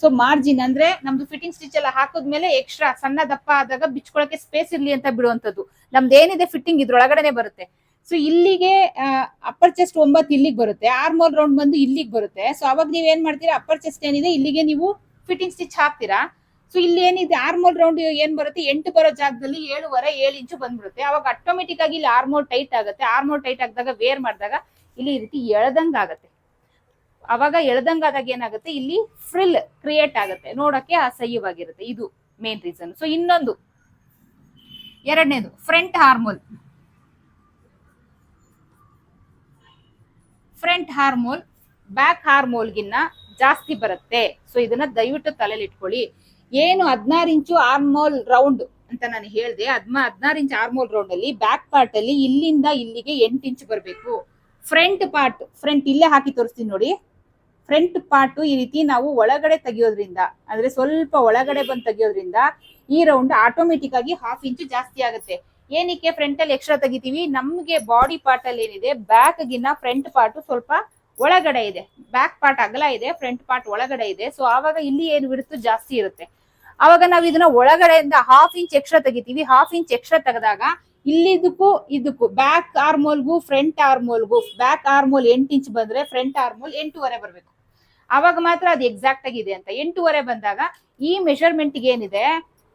ಸೊ ಮಾರ್ಜಿನ್ ಅಂದ್ರೆ ನಮ್ದು ಫಿಟ್ಟಿಂಗ್ ಸ್ಟಿಚ್ ಎಲ್ಲ ಹಾಕಿದ್ಮೇಲೆ ಎಕ್ಸ್ಟ್ರಾ ಸಣ್ಣ ದಪ್ಪ ಆದಾಗ ಬಿಚ್ಕೊಳಕ್ಕೆ ಸ್ಪೇಸ್ ಇರ್ಲಿ ಅಂತ ಬಿಡುವಂತದ್ದು ನಮ್ದು ಏನಿದೆ ಫಿಟ್ಟಿಂಗ್ ಇದ್ರೊಳಗಡೆನೆ ಬರುತ್ತೆ. ಸೊ ಇಲ್ಲಿಗೆ ಅಪ್ಪರ್ ಚೆಸ್ಟ್ ಒಂಬತ್ತು ಇಲ್ಲಿಗೆ ಬರುತ್ತೆ. ಆರ್ಮೋಲ್ ರೌಂಡ್ ಬಂದು ಇಲ್ಲಿಗೆ ಬರುತ್ತೆ. ಸೊ ಅವಾಗ ನೀವ್ ಏನ್ ಮಾಡ್ತೀರಾ? ಅಪ್ಪರ್ ಚೆಸ್ಟ್ ಏನಿದೆ, ಇಲ್ಲಿಗೆ ನೀವು ಫಿಟ್ಟಿಂಗ್ ಸ್ಟಿಚ್ ಹಾಕ್ತೀರಾ. ಸೊ ಇಲ್ಲಿ ಏನಿದೆ? ಆರ್ಮೋಲ್ ರೌಂಡ್ ಏನ್ ಬರುತ್ತೆ? ಎಂಟು ಬರೋ ಜಾಗದಲ್ಲಿ ಏಳುವರೆ ಏಳು ಇಂಚು ಬಂದ್ಬಿಡುತ್ತೆ. ಅವಾಗ ಆಟೋಮೆಟಿಕ್ ಆಗಿ ಇಲ್ಲಿ ಆರ್ಮೋಲ್ ಟೈಟ್ ಆಗುತ್ತೆ. ಆರ್ಮೋಲ್ ಟೈಟ್ ಆಗಿದಾಗ ವೇರ್ ಮಾಡಿದಾಗ ಇಲ್ಲಿ ಈ ರೀತಿ ಎಳ್ದಂಗ್ ಆಗುತ್ತೆ. ಅವಾಗ ಎಳ್ದಂಗಾದಾಗ ಏನಾಗುತ್ತೆ? ಇಲ್ಲಿ ಫ್ರಿಲ್ ಕ್ರಿಯೇಟ್ ಆಗುತ್ತೆ. ನೋಡಕ್ಕೆ ಅಸಹ್ಯವಾಗಿರುತ್ತೆ. ಇದು ಮೇನ್ ರೀಸನ್ ಸೊ ಇನ್ನೊಂದು. ಎರಡನೇದು front armhole front armhole back ಹಾರ್ಮೋಲ್ಗಿನ್ನ ಜಾಸ್ತಿ ಬರುತ್ತೆ. ಸೊ ಇದನ್ನ ದಯವಿಟ್ಟು ತಲೆಯಲ್ಲಿ ಇಟ್ಕೊಳ್ಳಿ. ಏನು ಹದಿನಾರು ಇಂಚು ಆರ್ಮೋಲ್ ರೌಂಡ್ ಅಂತ ನಾನು ಹೇಳಿದೆ ಹದ್ಮ ಹದಿನಾರು ಇಂಚ್ ಆರ್ಮೋಲ್ ರೌಂಡ್ ಅಲ್ಲಿ ಬ್ಯಾಕ್ ಪಾರ್ಟ್ ಅಲ್ಲಿ ಇಲ್ಲಿಂದ ಇಲ್ಲಿಗೆ ಎಂಟು ಇಂಚ್ ಬರಬೇಕು. ಫ್ರಂಟ್ ಪಾರ್ಟ್ ಫ್ರಂಟ್ ಇಲ್ಲೇ ಹಾಕಿ ತೋರಿಸ್ತೀನಿ ನೋಡಿ. ಫ್ರಂಟ್ ಪಾರ್ಟ್ ಈ ರೀತಿ ನಾವು ಒಳಗಡೆ ತೆಗಿಯೋದ್ರಿಂದ, ಅಂದ್ರೆ ಸ್ವಲ್ಪ ಒಳಗಡೆ ಬಂದು ತೆಗಿಯೋದ್ರಿಂದ ಈ ರೌಂಡ್ ಆಟೋಮೆಟಿಕ್ ಆಗಿ ಹಾಫ್ ಇಂಚು ಜಾಸ್ತಿ ಆಗುತ್ತೆ. ಏನಕ್ಕೆ ಫ್ರಂಟ್ ಅಲ್ಲಿ ಎಕ್ಸ್ಟ್ರಾ ತೆಗಿತೀವಿ? ನಮ್ಗೆ ಬಾಡಿ ಪಾರ್ಟ್ ಅಲ್ಲಿ ಏನಿದೆ ಬ್ಯಾಕ್ ಗಿನ್ನ ಫ್ರಂಟ್ ಪಾರ್ಟ್ ಸ್ವಲ್ಪ ಒಳಗಡೆ ಇದೆ. ಬ್ಯಾಕ್ ಪಾರ್ಟ್ ಅಗಲ ಇದೆ ಫ್ರಂಟ್ ಪಾರ್ಟ್ ಒಳಗಡೆ ಇದೆ. ಸೊ ಆವಾಗ ಇಲ್ಲಿ ಏನು ಬಿಡುತ್ತು ಜಾಸ್ತಿ ಇರುತ್ತೆ. ಅವಾಗ ನಾವು ಇದನ್ನ ಒಳಗಡೆಯಿಂದ ಹಾಫ್ ಇಂಚ್ ಎಕ್ಸ್ಟ್ರಾ ತೆಗಿತೀವಿ. ಹಾಫ್ ಇಂಚ್ ಎಕ್ಸ್ಟ್ರಾ ತೆಗೆದಾಗ ಇಲ್ಲಿದಕ್ಕೂ ಇದಕ್ಕೂ ಬ್ಯಾಕ್ ಆರ್ಮೋಲ್ಗೂ ಫ್ರಂಟ್ ಆರ್ಮೋಲ್ಗೂ ಬ್ಯಾಕ್ ಆರ್ಮೋಲ್ ಎಂಟು ಇಂಚ್ ಬಂದ್ರೆ ಫ್ರಂಟ್ ಆರ್ಮೋಲ್ ಎಂಟೂವರೆ ಬರಬೇಕು. ಅವಾಗ ಮಾತ್ರ ಅದು ಎಕ್ಸಾಕ್ಟ್ ಆಗಿದೆ ಅಂತ. ಎಂಟೂವರೆ ಬಂದಾಗ ಈ ಮೆಷರ್ಮೆಂಟ್ ಏನಿದೆ?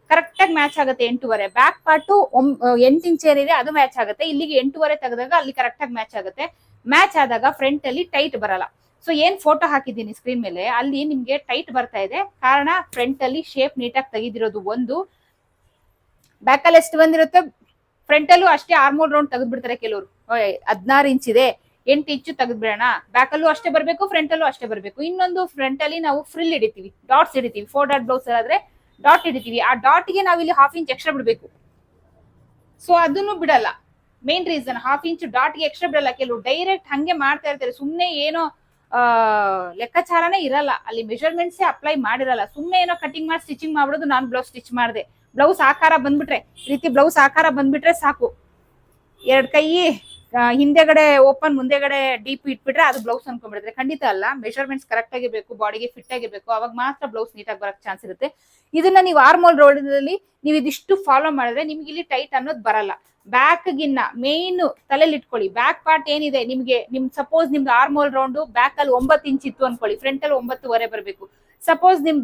ಕರೆಕ್ಟ್ ಆಗಿ ಮ್ಯಾಚ್ ಆಗುತ್ತೆ ಎಂಟೂವರೆ. ಬ್ಯಾಕ್ ಪಾರ್ಟು ಎಂಟು ಇಂಚ್ ಏನಿದೆ ಅದು ಮ್ಯಾಚ್ ಆಗುತ್ತೆ. ಇಲ್ಲಿಗೆ ಎಂಟೂವರೆ ತೆಗೆದಾಗ ಅಲ್ಲಿ ಕರೆಕ್ಟ್ ಆಗಿ ಮ್ಯಾಚ್ ಆಗುತ್ತೆ. ಮ್ಯಾಚ್ ಆದಾಗ ಫ್ರಂಟ್ ಅಲ್ಲಿ ಟೈಟ್ ಬರಲ್ಲ. ಸೊ ಏನ್ ಫೋಟೋ ಹಾಕಿದ್ದೀನಿ ಸ್ಕ್ರೀನ್ ಮೇಲೆ? ಅಲ್ಲಿ ನಿಮ್ಗೆ ಟೈಟ್ ಬರ್ತಾ ಇದೆ. ಕಾರಣ ಫ್ರಂಟ್ ಅಲ್ಲಿ ಶೇಪ್ ನೀಟಾಗಿ ತೆಗೆದಿರೋದು ಒಂದು. ಬ್ಯಾಕ್ ಅಲ್ಲಿ ಎಷ್ಟು ಬಂದಿರುತ್ತೆ ಫ್ರಂಟ್ ಅಲ್ಲೂ ಅಷ್ಟೇ ಆರ್ಮೋಲ್ ರೌಂಡ್ ತೆಗೆದ್ಬಿಡ್ತಾರೆ ಕೆಲವರು. ಹದಿನಾರು ಇಂಚ್ ಇದೆ. ಎಂಟು ಇಂಚು ತೆಗೆದ್ಬಿಡೋಣ. ಬ್ಯಾಕ್ ಅಲ್ಲೂ ಅಷ್ಟೇ ಬರಬೇಕು ಫ್ರಂಟ್ ಅಲ್ಲೂ ಅಷ್ಟೇ ಬರಬೇಕು. ಇನ್ನೊಂದು ಫ್ರಂಟ್ ಅಲ್ಲಿ ನಾವು ಫ್ರಿಲ್ ಹಿಡಿತೀವಿ ಡಾಟ್ಸ್ ಹಿಡಿತೀವಿ ಫೋರ್ ಡಾಟ್ ಬ್ಲೌಸ್ ಆದ್ರೆ ಡಾಟ್ ಹಿಡಿತೀವಿ. ಆ ಡಾಟ್ಗೆ ನಾವು ಇಲ್ಲಿ ಹಾಫ್ ಇಂಚ್ ಎಕ್ಸ್ಟ್ರಾ ಬಿಡಬೇಕು. ಸೊ ಅದನ್ನು ಬಿಡಲ್ಲ. ಮೇನ್ ರೀಸನ್ ಹಾಫ್ ಇಂಚ್ ಡಾಟ್ಗೆ ಎಕ್ಸ್ಟ್ರಾ ಬಿಡಲ್ಲ. ಕೆಲವರು ಡೈರೆಕ್ಟ್ ಹಂಗೆ ಮಾಡ್ತಾ ಇರ್ತಾರೆ. ಸುಮ್ಮನೆ ಏನೋ ಲೆಕ್ಕಾಚಾರನೇ ಇರಲ್ಲ. ಅಲ್ಲಿ ಮೆಷರ್ಮೆಂಟ್ಸ್ ಅಪ್ಲೈ ಮಾಡಿರಲ್ಲ. ಸುಮ್ಮನೆ ಏನೋ ಕಟಿಂಗ್ ಮಾಡಿ ಸ್ಟಿಚಿಂಗ್ ಮಾಡ್ಬಿಡೋದು ನಾನು ಬ್ಲೌಸ್ ಸ್ಟಿಚ್ ಮಾಡಿದೆ. ಬ್ಲೌಸ್ ಆಕಾರ ಬಂದ್ಬಿಟ್ರೆ ರೀತಿ ಬ್ಲೌಸ್ ಆಕಾರ ಬಂದ್ಬಿಟ್ರೆ ಸಾಕು. ಎರಡು ಕೈ ಹಿಂದೆಗಡೆ ಓಪನ್ ಮುಂದೆಗಡೆ ಡೀಪ್ ಇಟ್ಬಿಟ್ರೆ ಅದು ಬ್ಲೌಸ್ ಅನ್ಕೊಂಡ್ಬಿಡುತ್ತೆ. ಖಂಡಿತ ಅಲ್ಲ ಮೆಷರ್ಮೆಂಟ್ಸ್ ಕರೆಕ್ಟ್ ಆಗಿರ್ಬೇಕು ಬಾಡಿಗೆ ಫಿಟ್ ಆಗಿರ್ಬೇಕು ಅವಾಗ ಮಾತ್ರ ಬ್ಲೌಸ್ ನೀಟಾಗಿ ಬರಕ್ ಚಾನ್ಸ್ ಇರುತ್ತೆ. ಇದನ್ನ ನೀವು ಆರ್ಮೋಲ್ ರೋಡಲ್ಲಿ ನೀವು ಇದಿಷ್ಟು ಫಾಲೋ ಮಾಡಿದ್ರೆ ನಿಮ್ಗೆ ಇಲ್ಲಿ ಟೈಟ್ ಅನ್ನೋದು ಬರಲ್ಲ. ಬ್ಯಾಕ್ ಗಿನ್ನ ಮೇನ್ ತಲೆಲಿ ಇಟ್ಕೊಳ್ಳಿ. ಬ್ಯಾಕ್ ಪಾರ್ಟ್ ಏನಿದೆ ನಿಮ್ಗೆ, ನಿಮ್ ಸಪೋಸ್ ನಿಮ್ದು ಆರ್ಮೋಲ್ ರೌಂಡ್ ಬ್ಯಾಕ್ ಅಲ್ಲಿ ಒಂಬತ್ತು ಇಂಚ್ ಇತ್ತು ಅನ್ಕೊಳ್ಳಿ ಫ್ರಂಟ್ ಅಲ್ಲಿ ಒಂಬತ್ತುವರೆ ಬರಬೇಕು. ಸಪೋಸ್ ನಿಮ್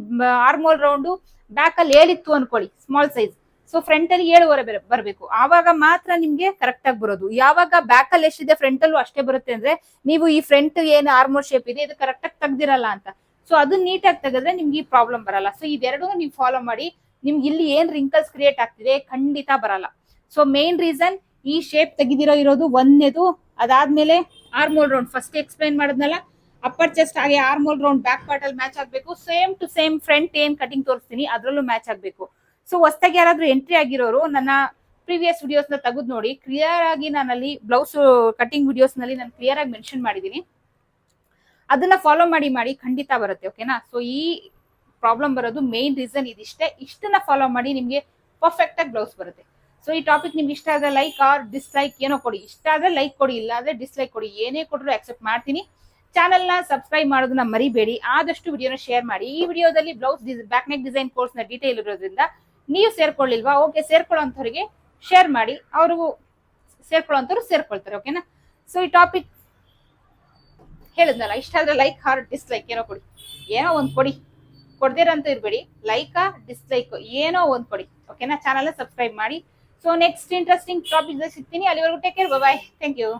ಆರ್ಮೋಲ್ ರೌಂಡ್ ಬ್ಯಾಕ್ ಅಲ್ಲಿ ಏಳಿತ್ತು ಅನ್ಕೊಳ್ಳಿ ಸ್ಮಾಲ್ ಸೈಜ್ ಸೊ ಫ್ರಂಟ್ ಅಲ್ಲಿ ಏಳುವರೆ ಬರಬೇಕು. ಆವಾಗ ಮಾತ್ರ ನಿಮ್ಗೆ ಕರೆಕ್ಟ್ ಆಗಿ ಬರೋದು. ಯಾವಾಗ ಬ್ಯಾಕ್ ಅಲ್ಲಿ ಎಷ್ಟಿದೆ ಫ್ರಂಟ್ ಅಲ್ಲೂ ಅಷ್ಟೇ ಬರುತ್ತೆ ಅಂದ್ರೆ ನೀವು ಈ ಫ್ರಂಟ್ ಏನು ಆರ್ಮೋರ್ ಶೇಪ್ ಇದೆ, ಇದು ಕರೆಕ್ಟ್ ಆಗಿ ತೆಗ್ದಿರಲ್ಲ ಅಂತ. ಸೊ ಅದು ನೀಟಾಗಿ ತೆಗೆದ್ರೆ ನಿಮ್ಗೆ ಈ ಪ್ರಾಬ್ಲಮ್ ಬರಲ್ಲ. ಸೊ ಇದೆರಡೂ ನೀವು ಫಾಲೋ ಮಾಡಿ, ನಿಮ್ಗೆ ಇಲ್ಲಿ ಏನ್ ರಿಂಕಲ್ಸ್ ಕ್ರಿಯೇಟ್ ಆಗ್ತಿದೆ ಖಂಡಿತ ಬರಲ್ಲ. ಸೊ ಮೇನ್ ರೀಸನ್ ಈ ಶೇಪ್ ತೆಗೆದಿರೋ ಇರೋದು ಒಂದನೇದು, ಅದಾದ್ಮೇಲೆ ಆರ್ಮೋಲ್ ರೌಂಡ್ ಫಸ್ಟ್ ಎಕ್ಸ್ಪ್ಲೈನ್ ಮಾಡಿದ್ನಲ್ಲ ಅಪ್ಪರ್ ಚೆಸ್ಟ್ ಹಾಗೆ ಆರ್ಮೋಲ್ ರೌಂಡ್ ಬ್ಯಾಕ್ ಪಾರ್ಟ್ ಅಲ್ಲಿ ಮ್ಯಾಚ್ ಆಗ್ಬೇಕು. ಸೇಮ್ ಟು ಸೇಮ್ ಫ್ರಂಟ್ ಏನ್ ಕಟಿಂಗ್ ತೋರಿಸ್ತೀನಿ, ಅದರಲ್ಲೂ ಮ್ಯಾಚ್ ಆಗ್ಬೇಕು. ಸೊ ಹೊಸದಾಗಿ ಯಾರಾದ್ರೂ ಎಂಟ್ರಿ ಆಗಿರೋರು, ನನ್ನ ಪ್ರೀವಿಯಸ್ ವಿಡಿಯೋಸ್ನ ತೆಗೆದು ನೋಡಿ. ಕ್ಲಿಯರ್ ಆಗಿ ನಾನಲ್ಲಿ ಬ್ಲೌಸ್ ಕಟಿಂಗ್ ವಿಡಿಯೋಸ್ನಲ್ಲಿ ನಾನು ಕ್ಲಿಯರ್ ಆಗಿ ಮೆನ್ಷನ್ ಮಾಡಿದ್ದೀನಿ ಅದನ್ನ ಫಾಲೋ ಮಾಡಿ ಮಾಡಿ ಖಂಡಿತ ಬರುತ್ತೆ ಓಕೆನಾ ಸೊ ಈ ಪ್ರಾಬ್ಲಮ್ ಬರೋದು ಮೇನ್ ರೀಸನ್ ಇದಿಷ್ಟೇ. ಇಷ್ಟನ್ನ ಫಾಲೋ ಮಾಡಿ ನಿಮ್ಗೆ ಪರ್ಫೆಕ್ಟ್ ಆಗಿ ಬ್ಲೌಸ್ ಬರುತ್ತೆ. ಸೊ ಈ ಟಾಪಿಕ್ ನಿಮ್ಗೆ ಇಷ್ಟ ಆದ್ರೆ ಲೈಕ್ ಆರ್ ಡಿಸ್ಲೈಕ್ ಏನೋ ಕೊಡಿ. ಇಷ್ಟ ಆದ್ರೆ ಲೈಕ್ ಕೊಡಿ, ಇಲ್ಲ ಅಂದ್ರೆ ಡಿಸ್ಲೈಕ್ ಕೊಡಿ. ಏನೇ ಕೊಟ್ಟರು ಅಕ್ಸೆಪ್ಟ್ ಮಾಡ್ತೀನಿ. ಚಾನಲ್ನ ಸಬ್ಸ್ಕ್ರೈಬ್ ಮಾಡೋದನ್ನ ಮರಿಬೇಡಿ. ಆದಷ್ಟು ವಿಡಿಯೋನ ಶೇರ್ ಮಾಡಿ. ಈ ವಿಡಿಯೋದಲ್ಲಿ ಬ್ಲೌಸ್ ಬ್ಯಾಕ್ ನೆಕ್ ಡಿಸೈನ್ ಕೋರ್ಸ್ನ ಡೀಟೇಲ್ ಇರೋದ್ರಿಂದ ನೀವು ಸೇರ್ಕೊಳ್ಳಿಲ್ವಾ? ಓಕೆ ಸೇರ್ಕೊಳ್ಳೋಂಥವ್ರಿಗೆ ಶೇರ್ ಮಾಡಿ. ಅವ್ರಿಗೂ ಸೇರ್ಕೊಳ್ಳೋಂಥವ್ರು ಸೇರ್ಕೊಳ್ತಾರೆ ಓಕೆನಾ ಸೊ ಈ ಟಾಪಿಕ್ ಹೇಳಿದ್ನಲ್ಲ ಇಷ್ಟ ಆದ್ರೆ ಲೈಕ್ ಆರ್ ಡಿಸ್ಲೈಕ್ ಏನೋ ಕೊಡಿ. ಏನೋ ಒಂದ್ ಕೊಡಿ. ಕೊಡ್ದಿರಂತೂ ಇರಬೇಡಿ. ಲೈಕ್ ಡಿಸ್ಲೈಕ್ ಏನೋ ಒಂದ್ ಕೊಡಿ ಓಕೆನಾ ಚಾನಲ್ ಸಬ್ಸ್ಕ್ರೈಬ್ ಮಾಡಿ. ಸೊ ನೆಕ್ಸ್ಟ್ ಇಂಟ್ರೆಸ್ಟಿಂಗ್ ಟಾಪಿಕ್ ಸಿಗ್ತೀನಿ. ಅಲ್ಲಿವರೆಗೂ take care bye thank you